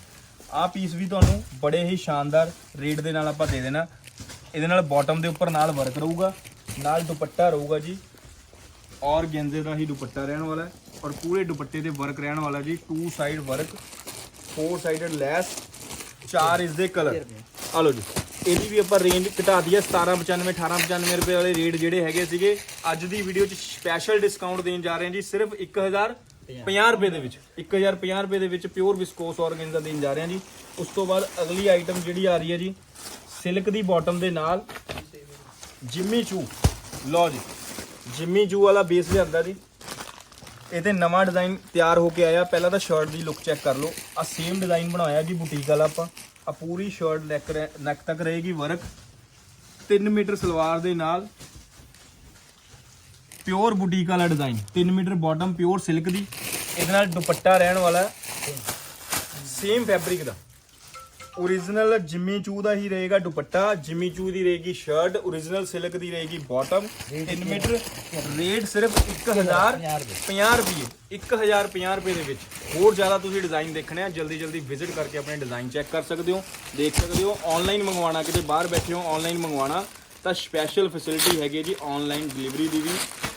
ਆਹ ਪੀਸ ਵੀ ਤੁਹਾਨੂੰ ਬੜੇ ਹੀ ਸ਼ਾਨਦਾਰ ਰੇਟ ਦੇ ਨਾਲ ਆਪਾਂ ਦੇ ਦੇਣਾ। ਇਹਦੇ ਨਾਲ ਬਾਟਮ ਦੇ ਉੱਪਰ ਨਾਲ ਵਰਕ ਰਹੂਗਾ, ਨਾਲ ਦੁਪੱਟਾ ਰਹੂਗਾ ਜੀ। ਔਰ ਗੇਂਜ਼ੇ ਦਾ ਹੀ ਦੁਪੱਟਾ ਰਹਿਣ ਵਾਲਾ ਹੈ ਔਰ ਪੂਰੇ ਦੁਪੱਟੇ ਤੇ ਵਰਕ ਰਹਿਣ ਵਾਲਾ ਜੀ। Two side work four sided lace ਚਾਰ ਇਸ ਦੇ ਕਲਰ ਆ ਲਓ ਜੀ। ਇਹਦੀ ਵੀ ਆਪਾਂ ਰੇਂਜ ਘਟਾ ਦਈਏ 1795 1895 ਰੁਪਏ ਵਾਲੇ ਰੇਟ ਜਿਹੜੇ ਹੈਗੇ ਸੀਗੇ। ਅੱਜ ਦੀ ਵੀਡੀਓ 'ਚ ਸਪੈਸ਼ਲ ਡਿਸਕਾਊਂਟ ਦੇਣ ਜਾ ਰਹੇ ਹਾਂ ਜੀ, ਸਿਰਫ 1050 ਰੁਪਏ ਦੇ ਵਿੱਚ 1050 ਰੁਪਏ ਦੇ ਵਿੱਚ ਪਿਓਰ ਵਿਸਕੋਸ ਆਰਗੈਂਜ਼ਾ ਦੇਣ ਜਾ ਰਹੇ ਹਾਂ ਜੀ। ਉਸ ਤੋਂ ਬਾਅਦ ਅਗਲੀ ਆਈਟਮ ਜਿਹੜੀ ਆ ਰਹੀ ਹੈ ਜੀ ਸਿਲਕ ਦੀ ਬਾਟਮ ਦੇ ਨਾਲ ਜਿੰਮੀ ਚੂ ਲਓ ਜੀ ਜਿੰਮੀ ਚੂ ਵਾਲਾ ਬੇਸ ਲਿਆਂਦਾ ਜੀ। ਇਹ ਤੇ ਨਵਾਂ ਡਿਜ਼ਾਈਨ ਤਿਆਰ ਹੋ ਕੇ ਆਇਆ। ਪਹਿਲਾਂ ਤਾਂ ਸ਼ਰਟ ਦੀ ਲੁੱਕ ਚੈੱਕ ਕਰ ਲਓ। ਆ ਸੇਮ ਡਿਜ਼ਾਈਨ ਬਣਾਇਆ ਜੀ ਬੁਟੀਕ ਵਾਲਾ ਆਪਾਂ। ਆ ਪੂਰੀ ਸ਼ਰਟ ਨੈਕ ਨੈਕ ਤੱਕ ਰਹੇਗੀ ਵਰਕ 3 ਮੀਟਰ ਸਲਵਾਰ ਦੇ ਨਾਲ ਪਿਓਰ ਬੁਟੀਕ ਵਾਲਾ design 3 metre bottom pure silk ਦੀ। ਇਹਦੇ ਨਾਲ ਦੁਪੱਟਾ ਰਹਿਣ ਵਾਲਾ ਸੇਮ ਫੈਬਰਿਕ ਦਾ। Origignal ਜਿਮੀ ਚੂ ਦਾ ਹੀ ਰਹੇਗਾ ਦੁਪੱਟਾ। ਜਿਮੀ ਚੂ ਦੀ ਰਹੇਗੀ ਸ਼ਰਟ origignal ਸਿਲਕ ਦੀ ਰਹੇਗੀ ਬਾਟਮ 3 ਮੀਟਰ ਰੇਟ ਸਿਰਫ 1050 ਰੁਪਏ। 1050 ਰੁਪਏ। ਦੇ ਵਿੱਚ। ਹੋਰ ਜ਼ਿਆਦਾ ਤੁਸੀਂ ਡਿਜ਼ਾਈਨ ਦੇਖਣੇ ਆ ਜਲਦੀ ਜਲਦੀ ਵਿਜ਼ਿਟ ਕਰਕੇ ਆਪਣੇ ਡਿਜ਼ਾਈਨ ਚੈੱਕ ਕਰ ਸਕਦੇ ਹੋ। ਦੇਖ ਸਕਦੇ ਹੋ ਆਨਲਾਈਨ ਮੰਗਵਾਉਣਾ ਕਿਤੇ ਬਾਹਰ ਬੈਠੇ ਹੋ ਆਨਲਾਈਨ ਮੰਗਵਾਉਣਾ। ਤਾਂ ਸਪੈਸ਼ਲ ਫੈਸਿਲਿਟੀ ਹੈਗੀ ਹੈ ਜੀ ਆਨਲਾਈਨ ਡਿਲੀਵਰੀ ਦੀ ਵੀ।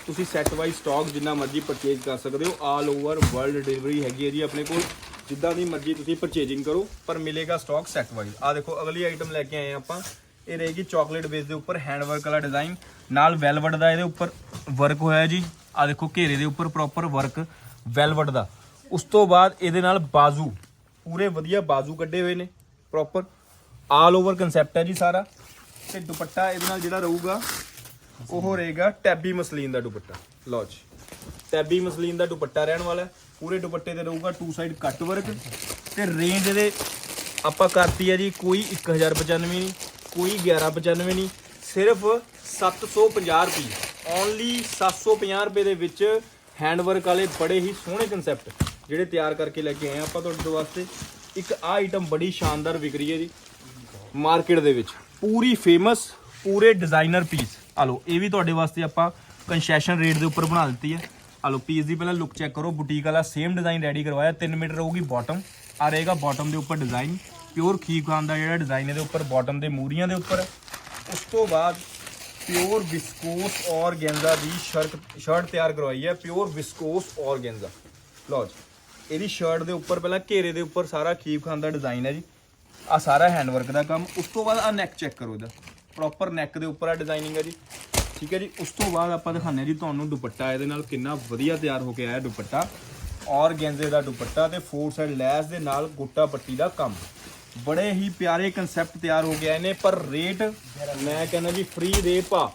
ਤੁਸੀਂ ਸੈੱਟ ਵਾਈਜ਼ ਸਟਾਕ ਜਿੰਨਾ ਮਰਜ਼ੀ ਪਰਚੇਜ਼ ਕਰ ਸਕਦੇ ਹੋ। ਆਲ ਓਵਰ ਵਰਲਡ ਡਿਲੀਵਰੀ ਹੈਗੀ ਹੈ ਜੀ ਆਪਣੇ ਕੋਲ। ਜਿੱਦਾਂ ਦੀ ਮਰਜ਼ੀ ਤੁਸੀਂ ਪਰਚੇਜਿੰਗ ਕਰੋ, ਪਰ ਮਿਲੇਗਾ ਸਟਾਕ ਸੈੱਟ ਵਾਈਜ਼ ਆ ਦੇਖੋ, ਅਗਲੀ ਆਈਟਮ ਲੈ ਕੇ ਆਏ ਹਾਂ ਆਪਾਂ। ਇਹ ਰਹੇਗੀ ਚਾਕਲੇਟ ਬੇਸ ਦੇ ਉੱਪਰ ਹੈਂਡ ਵਰਕ ਵਾਲਾ ਡਿਜ਼ਾਈਨ ਨਾਲ ਵੈਲਵਟ ਦਾ ਇਹਦੇ ਉੱਪਰ ਵਰਕ ਹੋਇਆ ਜੀ। ਆ ਦੇਖੋ, ਘੇਰੇ ਦੇ ਉੱਪਰ ਪ੍ਰੋਪਰ ਵਰਕ ਵੈਲਵਟ ਦਾ। ਉਸ ਤੋਂ ਬਾਅਦ ਇਹਦੇ ਨਾਲ ਬਾਜ਼ੂ। ਪੂਰੇ ਵਧੀਆ ਬਾਜ਼ੂ ਕੱਢੇ ਹੋਏ ਨੇ ਪ੍ਰੋਪਰ ਆਲ ਓਵਰ ਕਨਸੈਪਟ ਹੈ ਜੀ ਸਾਰਾ। ਤੇ ਦੁਪੱਟਾ ਇਹਦੇ ਨਾਲ ਜਿਹੜਾ ਰਹੂਗਾ ਉਹ ਰਹੇਗਾ ਟੈਬੀ ਮਸਲੀਨ ਦਾ ਦੁਪੱਟਾ। ਲਓ ਜੀ। ਟੈਬੀ ਮਸਲੀਨ ਦਾ ਦੁਪੱਟਾ ਰਹਿਣ ਵਾਲਾ ਪੂਰੇ ਦੁਪੱਟੇ ਤੇ ਰਹੂਗਾ ਟੂ ਸਾਈਡ ਕੱਟ ਵਰਕ ਤੇ ਰੇਂਜ ਦੇ ਆਪਾਂ ਕਰਤੀ ਹੈ ਜੀ ਕੋਈ 1095 ਨਹੀਂ, ਕੋਈ 1195 ਨਹੀਂ, ਸਿਰਫ 750 ਰੁਪਏ। ਓਨਲੀ 750 ਰੁਪਏ ਦੇ ਵਿੱਚ ਹੈਂਡ ਵਰਕ ਵਾਲੇ ਬੜੇ ਹੀ ਸੋਹਣੇ ਕਨਸੈਪਟ ਜਿਹੜੇ ਤਿਆਰ ਕਰਕੇ ਲੈ ਕੇ ਆਏ ਹਾਂ ਆਪਾਂ ਤੁਹਾਡੇ ਵਾਸਤੇ। ਇੱਕ ਆ ਆਈਟਮ ਬੜੀ ਸ਼ਾਨਦਾਰ ਵਿਕ ਰਹੀ ਹੈ ਜੀ। ਮਾਰਕੀਟ ਦੇ ਵਿੱਚ। ਪੂਰੀ ਫੇਮਸ ਪੂਰੇ ਡਿਜ਼ਾਈਨਰ ਪੀਸ ਆ ਲਓ ਇਹ ਵੀ ਤੁਹਾਡੇ ਵਾਸਤੇ ਆਪਾਂ ਕੰਸੈਸ਼ਨ ਰੇਟ ਦੇ ਉੱਪਰ ਬਣਾ ਦਿੱਤੀ ਹੈ ਆ ਲਓ ਪੀਸ ਦੀ ਪਹਿਲਾਂ ਲੁੱਕ ਚੈੱਕ ਕਰੋ ਬੁਟੀਕ ਵਾਲਾ ਸੇਮ ਡਿਜ਼ਾਈਨ ਰੈਡੀ ਕਰਵਾਇਆ 3 ਮੀਟਰ ਰਹੂਗੀ ਬਾਟਮ ਆ ਰਹੇਗਾ ਬਾਟਮ ਦੇ ਉੱਪਰ ਡਿਜ਼ਾਈਨ ਪਿਓਰ ਖੀਪ ਖਾਨ ਦਾ ਜਿਹੜਾ ਡਿਜ਼ਾਈਨ ਇਹਦੇ ਉੱਪਰ ਬਾਟਮ ਦੇ ਮੂਰੀਆਂ ਦੇ ਉੱਪਰ ਉਸ ਤੋਂ ਬਾਅਦ ਪਿਓਰ ਵਿਸਕੋਸ ਔਰਗੈਂਜ਼ਾ ਦੀ ਸ਼ਰਟ ਸ਼ਰਟ ਤਿਆਰ ਕਰਵਾਈ ਹੈ ਪਿਓਰ ਵਿਸਕੋਸ ਔਰਗੈਂਜ਼ਾ ਲਓ ਜੀ ਇਹਦੀ ਸ਼ਰਟ ਦੇ ਉੱਪਰ ਪਹਿਲਾਂ ਘੇਰੇ ਦੇ ਉੱਪਰ ਸਾਰਾ ਖੀਪ ਖਾਨ ਦਾ ਡਿਜ਼ਾਈਨ ਹੈ ਜੀ ਆ ਸਾਰਾ ਹੈਂਡ ਵਰਕ ਦਾ ਕੰਮ ਉਸ ਤੋਂ ਬਾਅਦ ਆ ਨੈਕ ਚੈੱਕ ਕਰੋ ਇਹਦਾ ਪ੍ਰੋਪਰ ਨੈਕ ਦੇ ਉੱਪਰ ਆ ਡਿਜ਼ਾਈਨਿੰਗ ਹੈ ਜੀ। ਠੀਕ ਹੈ ਜੀ? ਉਸ ਤੋਂ ਬਾਅਦ ਆਪਾਂ ਦਿਖਾਉਂਦੇ ਹਾਂ ਜੀ ਤੁਹਾਨੂੰ ਦੁਪੱਟਾ, ਇਹਦੇ ਨਾਲ ਕਿੰਨਾ ਵਧੀਆ ਤਿਆਰ ਹੋ ਕੇ ਆਇਆ ਦੁਪੱਟਾ। ਔਰਗੈਂਜ਼ੇ ਦਾ ਦੁਪੱਟਾ ਤੇ ਫੋਰ ਸਾਈਡ ਲੈਸ ਦੇ ਨਾਲ ਗੋਟਾ ਪੱਟੀ ਦਾ ਕੰਮ। ਬੜੇ ਹੀ ਪਿਆਰੇ ਕਨਸੈਪਟ ਤਿਆਰ ਹੋ ਗਿਆ ਨੇ ਪਰ ਰੇਟ ਮੈਂ ਕਹਿੰਦਾ ਜੀ ਫ੍ਰੀ ਦੇ ਭਾ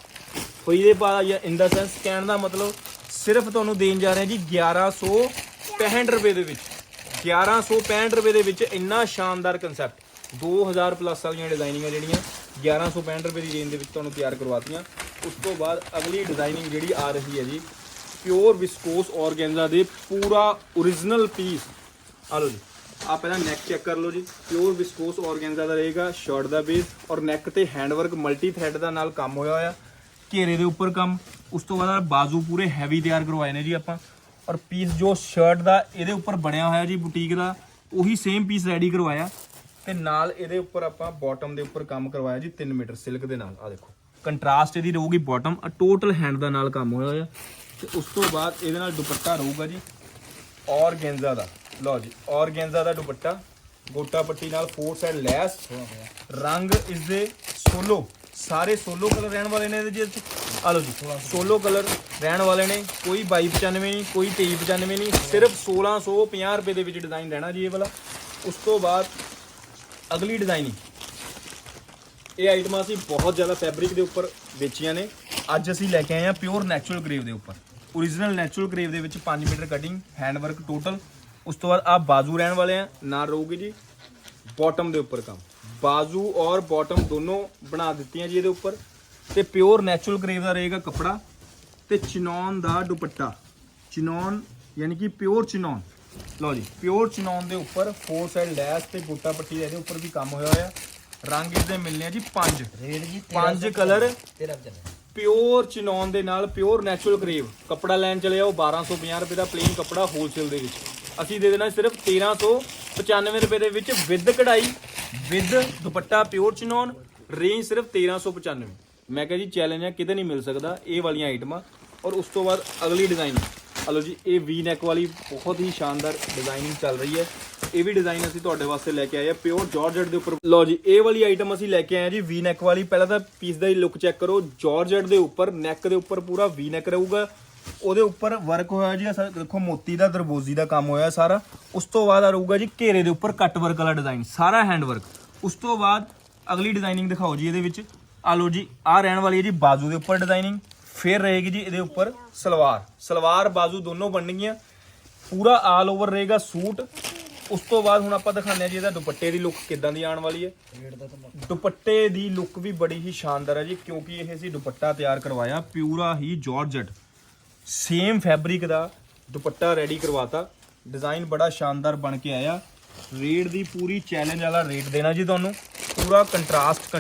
ਫ੍ਰੀ ਦੇ ਭਾ ਜਾਂ ਇਨ ਦਾ ਸੈਂਸ ਕਹਿਣ ਦਾ ਮਤਲਬ ਸਿਰਫ ਤੁਹਾਨੂੰ ਦੇਣ ਜਾ ਰਹੇ ਹਾਂ ਜੀ 1165 ਰੁਪਏ ਦੇ ਵਿੱਚ। 1165 ਰੁਪਏ ਦੇ ਵਿੱਚ ਇੰਨਾ ਸ਼ਾਨਦਾਰ ਕਨਸੈਪਟ 2000 ਪਲੱਸ ਵਾਲੀਆਂ ਡਿਜ਼ਾਈਨਿੰਗਾਂ ਜਿਹੜੀਆਂ 1165 ਰੁਪਏ ਦੀ ਰੇਂਜ ਦੇ ਵਿੱਚ ਤੁਹਾਨੂੰ ਤਿਆਰ ਕਰਵਾਤੀਆਂ। ਉਸ ਤੋਂ ਬਾਅਦ ਅਗਲੀ ਡਿਜ਼ਾਈਨਿੰਗ ਜਿਹੜੀ ਆ ਰਹੀ ਹੈ ਜੀ ਪਿਓਰ ਵਿਸਕੋਸ ਔਰਗੈਂਜ਼ਾ ਦੇ ਪੂਰਾ origignal ਪੀਸ ਆ ਲਓ ਜੀ ਆ ਪਹਿਲਾਂ ਨੈਕ ਚੈੱਕ ਕਰ ਲਓ ਜੀ। ਪਿਓਰ ਵਿਸਕੋਸ ਔਰਗੈਂਜ਼ਾ ਦਾ ਰਹੇਗਾ ਸ਼ਰਟ ਦਾ ਬੇਸ ਔਰ ਨੈਕ ਤੇ ਹੈਂਡਵਰਕ ਮਲਟੀ ਥ੍ਰੈਡ ਦਾ ਨਾਲ ਕੰਮ ਹੋਇਆ ਹੋਇਆ। ਘੇਰੇ ਦੇ ਉੱਪਰ ਕੰਮ। ਉਸ ਤੋਂ ਬਾਅਦ ਬਾਜ਼ੂ ਪੂਰੇ ਹੈਵੀ ਤਿਆਰ ਕਰਵਾਏ ਨੇ ਜੀ ਆਪਾਂ। ਔਰ ਪੀਸ ਜੋ ਸ਼ਰਟ ਦਾ, ਇਹਦੇ ਉੱਪਰ ਬਣਿਆ ਹੋਇਆ ਜੀ ਬੁਟੀਕ ਦਾ, ਉਹੀ ਸੇਮ ਪੀਸ ਰੈਡੀ ਕਰਵਾਇਆ। ਤੇ ਨਾਲ ਇਹਦੇ ਉੱਪਰ ਆਪਾਂ ਬਾਟਮ ਦੇ ਉੱਪਰ ਕੰਮ ਕਰਵਾਇਆ ਜੀ 3 ਮੀਟਰ ਸਿਲਕ ਦੇ ਨਾਲ ਆ ਦੇਖੋ। ਕੰਟਰਾਸਟ ਇਹਦੀ ਰਹੂਗੀ ਬਾਟਮ ਆ ਟੋਟਲ ਹੈਂਡ ਦਾ ਨਾਲ ਕੰਮ ਹੋਇਆ ਹੋਇਆ। ਤੇ ਉਸ ਤੋਂ ਬਾਅਦ ਇਹਦੇ ਨਾਲ ਦੁਪੱਟਾ ਰਹੂਗਾ ਜੀ ਔਰਗੈਂਜ਼ਾ ਦਾ। ਲਓ ਜੀ, ਔਰਗੈਂਜ਼ਾ ਦਾ ਦੁਪੱਟਾ। ਗੋਟਾ ਪੱਟੀ ਨਾਲ ਫੋਰ ਸਾਈਡ ਲੈਸ ਰੰਗ ਇਸ ਦੇ ਸੋਲੋ, ਸਾਰੇ ਸੋਲੋ ਕਲਰ ਰਹਿਣ ਵਾਲੇ ਨੇ ਇਹਦੇ ਵਿੱਚ ਆ ਲਓ ਜੀ, ਸੋਲੋ ਕਲਰ ਰਹਿਣ ਵਾਲੇ ਨੇ, ਕੋਈ 2295 ਨਹੀਂ, ਕੋਈ 2395 ਨਹੀਂ, ਸਿਰਫ 1650 ਰੁਪਏ ਦੇ ਵਿੱਚ ਡਿਜ਼ਾਈਨ ਰਹਿਣਾ ਜੀ ਇਹ ਵਾਲਾ। ਉਸ ਤੋਂ ਬਾਅਦ ਅਗਲੀ ਡਿਜ਼ਾਈਨਿੰਗ ਇਹ ਆਈਟਮਾਂ ਅਸੀਂ ਬਹੁਤ ਜ਼ਿਆਦਾ ਫੈਬਰਿਕ ਦੇ ਉੱਪਰ ਵੇਚੀਆਂ ਨੇ। ਅੱਜ ਅਸੀਂ ਲੈ ਕੇ ਆਏ ਹਾਂ ਪਿਓਰ ਨੈਚੁਰਲ ਗ੍ਰੇਵ ਦੇ ਉੱਪਰ। Origignal ਨੈਚੁਰਲ ਗ੍ਰੇਵ ਦੇ ਵਿੱਚ 5 metre cutting hand work total ਉਸ ਤੋਂ ਬਾਅਦ ਆ ਬਾਜ਼ੂ ਰਹਿਣ ਵਾਲੇ ਆ, ਨਾਲ ਰਹੂਗੀ ਜੀ ਬਾਟਮ ਦੇ ਉੱਪਰ ਕੰਮ। ਬਾਜ਼ੂ ਔਰ ਬਾਟਮ ਦੋਨੋਂ ਬਣਾ ਦਿੱਤੀਆਂ ਜੀ ਇਹਦੇ ਉੱਪਰ। ਤੇ ਪਿਓਰ ਨੈਚੁਰਲ ਗ੍ਰੇਵ ਦਾ ਰਹੇਗਾ ਕੱਪੜਾ ਤੇ ਚਿਨੌਨ ਦਾ ਦੁਪੱਟਾ। ਚਿਨੌਨ ਯਾਨੀ ਕਿ ਪਿਓਰ ਚਿਨੌਨ ਲਓ ਜੀ ਪਿਓਰ ਚਿਨੌਨ ਦੇ ਉੱਪਰ ਫੋਰ ਸਾਈਡ ਲੈਸ ਤੇ ਗੋਟਾ ਪੱਟੀ ਦਾ ਇਹਦੇ ਉੱਪਰ ਵੀ ਕੰਮ ਹੋਇਆ ਹੋਇਆ। ਰੰਗ ਇਸ ਦੇ ਮਿਲਨੇ ਆ ਜੀ ਪੰਜ। ਰੇਟ ਜੀ ਪੰਜ ਕਲਰ ਤੇਰਾ ਪਿਓਰ ਚਿਨੌਨ ਦੇ ਨਾਲ ਪਿਓਰ ਨੈਚੁਰਲ ਗ੍ਰੇਵ ਕੱਪੜਾ ਲੈਣ ਚਲੇ ਜਾਓ 1250 ਰੁਪਏ ਦਾ ਪਲੇਨ ਕੱਪੜਾ ਹੋਲਸੇਲ ਦੇ ਵਿੱਚ। ਅਸੀਂ ਦੇ ਦੇਣਾ ਸਿਰਫ 1395 ਰੁਪਏ ਦੇ ਵਿੱਚ ਵਿਦ ਕਢਾਈ ਵਿਦ ਦੁਪੱਟਾ ਪਿਓਰ ਚਿਨੌਨ ਰੇਂਜ ਸਿਰਫ 1395 ਮੈਂ ਕਿਹਾ ਜੀ ਚੈਲੰਜ ਹੈ ਕਿਤੇ ਨਹੀਂ ਮਿਲ ਸਕਦਾ। ਇਹ ਵਾਲੀਆਂ ਆਈਟਮਾਂ ਔਰ ਉਸ ਤੋਂ ਬਾਅਦ ਅਗਲੀ ਡਿਜ਼ਾਈਨ ਹਲੋ ਜੀ, ਇਹ ਵੀ ਨੈਕ ਵਾਲੀ ਬਹੁਤ ਹੀ ਸ਼ਾਨਦਾਰ ਡਿਜ਼ਾਈਨਿੰਗ ਚੱਲ ਰਹੀ ਹੈ। ਇਹ ਵੀ ਡਿਜ਼ਾਈਨ ਅਸੀਂ ਤੁਹਾਡੇ ਵਾਸਤੇ ਲੈ ਕੇ ਆਏ ਆ ਪਿਓਰ ਜਾਰਜਟ ਦੇ ਉੱਪਰ। ਲਓ ਜੀ, ਇਹ ਵਾਲੀ ਆਈਟਮ ਅਸੀਂ ਲੈ ਕੇ ਆਏ ਆ ਜੀ ਵੀ ਨੈਕ ਵਾਲੀ। ਪਹਿਲਾਂ ਤਾਂ ਪੀਸ ਦਾ ਹੀ ਲੁੱਕ ਚੈੱਕ ਕਰੋ ਜਾਰਜਟ ਦੇ ਉੱਪਰ ਨੈਕ ਦੇ ਉੱਪਰ ਪੂਰਾ ਵੀ ਨੈਕ ਰਹੂਗਾ। ਉਹਦੇ ਉੱਪਰ ਵਰਕ ਹੋਇਆ ਜੀ ਆਹ ਦੇਖੋ ਮੋਤੀ ਦਾ, ਦਰਬੋਜ਼ੀ ਦਾ ਕੰਮ ਹੋਇਆ ਸਾਰਾ। ਉਸ ਤੋਂ ਬਾਅਦ ਆ ਰਹੂਗਾ ਜੀ, ਘੇਰੇ ਦੇ ਉੱਪਰ ਕੱਟ ਵਰਕ ਵਾਲਾ ਡਿਜ਼ਾਈਨ ਸਾਰਾ ਹੈਂਡ ਵਰਕ ਉਸ ਤੋਂ ਬਾਅਦ ਅਗਲੀ ਡਿਜ਼ਾਈਨਿੰਗ ਦਿਖਾਓ ਜੀ ਇਹਦੇ ਵਿੱਚ। ਆ ਲਓ ਜੀ ਆ ਰਹਿਣ ਵਾਲੀ ਹੈ ਜੀ, ਬਾਜ਼ੂ ਦੇ ਉੱਪਰ ਡਿਜ਼ਾਈਨਿੰਗ ਫਿਰ ਰਹੇਗੀ ਜੀ ਇਹਦੇ ਉੱਪਰ ਸਲਵਾਰ। ਸਲਵਾਰ, ਬਾਜ਼ੂ ਦੋਨੋਂ ਬਣਨਗੀਆਂ। ਪੂਰਾ ਆਲ ਓਵਰ ਰਹੇਗਾ ਸੂਟ। ਉਸ ਤੋਂ ਬਾਅਦ ਹੁਣ ਆਪਾਂ ਦਿਖਾਉਂਦੇ ਹਾਂ ਜੀ ਇਹਦਾ ਦੁਪੱਟੇ ਦੀ ਲੁੱਕ ਕਿੱਦਾਂ ਦੀ ਆਉਣ ਵਾਲੀ ਹੈ। ਰੇਟ ਦਾ ਦੁਪੱਟੇ ਦੀ ਲੁੱਕ ਵੀ ਬੜੀ ਹੀ ਸ਼ਾਨਦਾਰ ਹੈ ਜੀ, ਕਿਉਂਕਿ ਇਹ ਅਸੀਂ ਦੁਪੱਟਾ ਤਿਆਰ ਕਰਵਾਇਆ ਪਿਊਰਾ ਹੀ ਜਾਰਜਟ ਸੇਮ ਫੈਬਰਿਕ ਦਾ ਦੁਪੱਟਾ ਰੈਡੀ ਕਰਵਾਤਾ। ਡਿਜ਼ਾਈਨ ਬੜਾ ਸ਼ਾਨਦਾਰ ਬਣ ਕੇ ਆਇਆ। ਰੇਟ ਦੀ ਪੂਰੀ ਚੈਲੰਜ ਵਾਲਾ ਰੇਟ ਦੇਣਾ ਜੀ ਤੁਹਾਨੂੰ। ਪੂਰਾ ਕੰਟਰਾਸਟ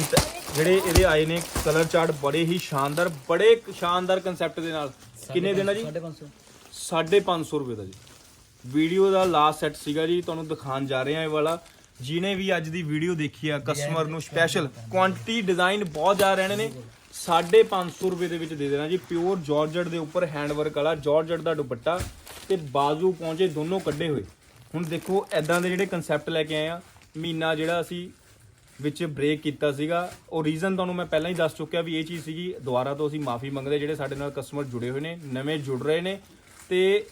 ਜਿਹੜੇ ਇਹਦੇ ਆਏ ਨੇ ਕਲਰ ਚਾਰਟ ਬੜੇ ਹੀ ਸ਼ਾਨਦਾਰ ਬੜੇ ਸ਼ਾਨਦਾਰ ਕਨਸੈਪਟ ਦੇ ਨਾਲ। ਕਿੰਨੇ ਦੇਣਾ ਜੀ? 550 550 ਰੁਪਏ ਦਾ ਜੀ। ਵੀਡੀਓ ਦਾ ਲਾਸਟ ਸੈੱਟ ਸੀਗਾ ਜੀ ਤੁਹਾਨੂੰ ਦਿਖਾਉਣ ਜਾ ਰਹੇ ਹਾਂ ਇਹ ਵਾਲਾ। ਜਿਹਨੇ ਵੀ ਅੱਜ ਦੀ ਵੀਡੀਓ ਦੇਖੀ ਆ ਕਸਟਮਰ ਨੂੰ ਸਪੈਸ਼ਲ ਕੁਆਂਟੀਟੀ ਡਿਜ਼ਾਈਨ ਬਹੁਤ ਜ਼ਿਆਦਾ ਰਹਿਣੇ ਨੇ। 550 ਰੁਪਏ ਦੇ ਵਿੱਚ ਦੇ ਦੇਣਾ ਜੀ। ਪਿਓਰ ਜਾਰਜਟ ਦੇ ਉੱਪਰ ਹੈਂਡ ਵਰਕ ਵਾਲਾ ਜਾਰਜਟ ਦਾ ਦੁਪੱਟਾ ਤੇ ਬਾਜ਼ੂ ਪਹੁੰਚੇ ਦੋਨੋਂ ਕੱਢੇ ਹੋਏ। ਹੁਣ ਦੇਖੋ ਐਦਾਂ ਦੇ ਜਿਹੜੇ ਕਨਸੈਪਟ ਲੈ ਕੇ ਆਏ ਆ ਮਹੀਨਾ ਜਿਹੜਾ ਅਸੀਂ ਵਿੱਚ ਬ੍ਰੇਕ ਕੀਤਾ ਸੀਗਾ। ਉਹ ਰੀਜ਼ਨ ਤੁਹਾਨੂੰ ਮੈਂ ਪਹਿਲਾਂ ਹੀ ਦੱਸ ਚੁੱਕਿਆ ਵੀ ਇਹ ਚੀਜ਼ ਸੀਗੀ, ਦੁਬਾਰਾ ਤੋਂ ਅਸੀਂ ਮਾਫੀ ਮੰਗਦੇ ਜਿਹੜੇ ਸਾਡੇ ਨਾਲ ਕਸਟਮਰ ਜੁੜੇ ਹੋਏ ਨੇ, ਨਵੇਂ ਜੁੜ ਰਹੇ ਨੇ। ਤੇ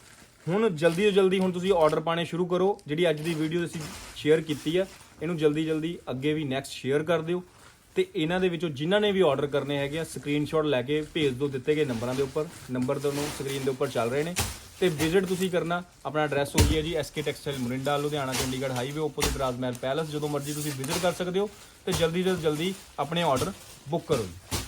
ਹੁਣ ਜਲਦੀ ਤੋਂ ਜਲਦੀ ਹੁਣ ਤੁਸੀਂ ਆਰਡਰ ਪਾਣੇ ਸ਼ੁਰੂ ਕਰੋ, ਜਿਹੜੀ ਅੱਜ ਦੀ ਵੀਡੀਓ ਅਸੀਂ ਸ਼ੇਅਰ ਕੀਤੀ ਆ, ਇਹਨੂੰ ਜਲਦੀ ਜਲਦੀ ਅੱਗੇ ਵੀ ਨੈਕਸਟ ਸ਼ੇਅਰ ਕਰ ਦਿਓ। ਤੇ ਇਹਨਾਂ ਦੇ ਵਿੱਚੋਂ ਜਿਨ੍ਹਾਂ ਨੇ ਵੀ ਆਰਡਰ ਕਰਨੇ ਹੈਗੇ ਆ ਸਕਰੀਨਸ਼ਾਟ ਲੈ ਕੇ ਭੇਜ ਦਿਓ ਦਿੱਤੇ ਗਏ ਨੰਬਰਾਂ ਦੇ ਉੱਪਰ। ਨੰਬਰ ਤੁਹਾਨੂੰ ਸਕਰੀਨ ਦੇ ਉੱਪਰ ਚੱਲ ਰਹੇ ਨੇ। ਤੇ ਵਿਜ਼ਿਟ ਤੁਸੀਂ ਕਰਨਾ, ਆਪਣਾ ਐਡਰੈਸ ਹੋ ਗਿਆ ਜੀ SK textile Morinda Ludhiana Chandigarh highway opposite Rajmahal palace ਜਦੋਂ ਮਰਜ਼ੀ ਤੁਸੀਂ ਵਿਜ਼ਿਟ ਕਰ ਸਕਦੇ ਹੋ ਤੇ ਜਲਦੀ ਤੋਂ ਜਲਦੀ ਆਪਣੇ ਆਰਡਰ ਬੁੱਕ ਕਰੋ ਜੀ।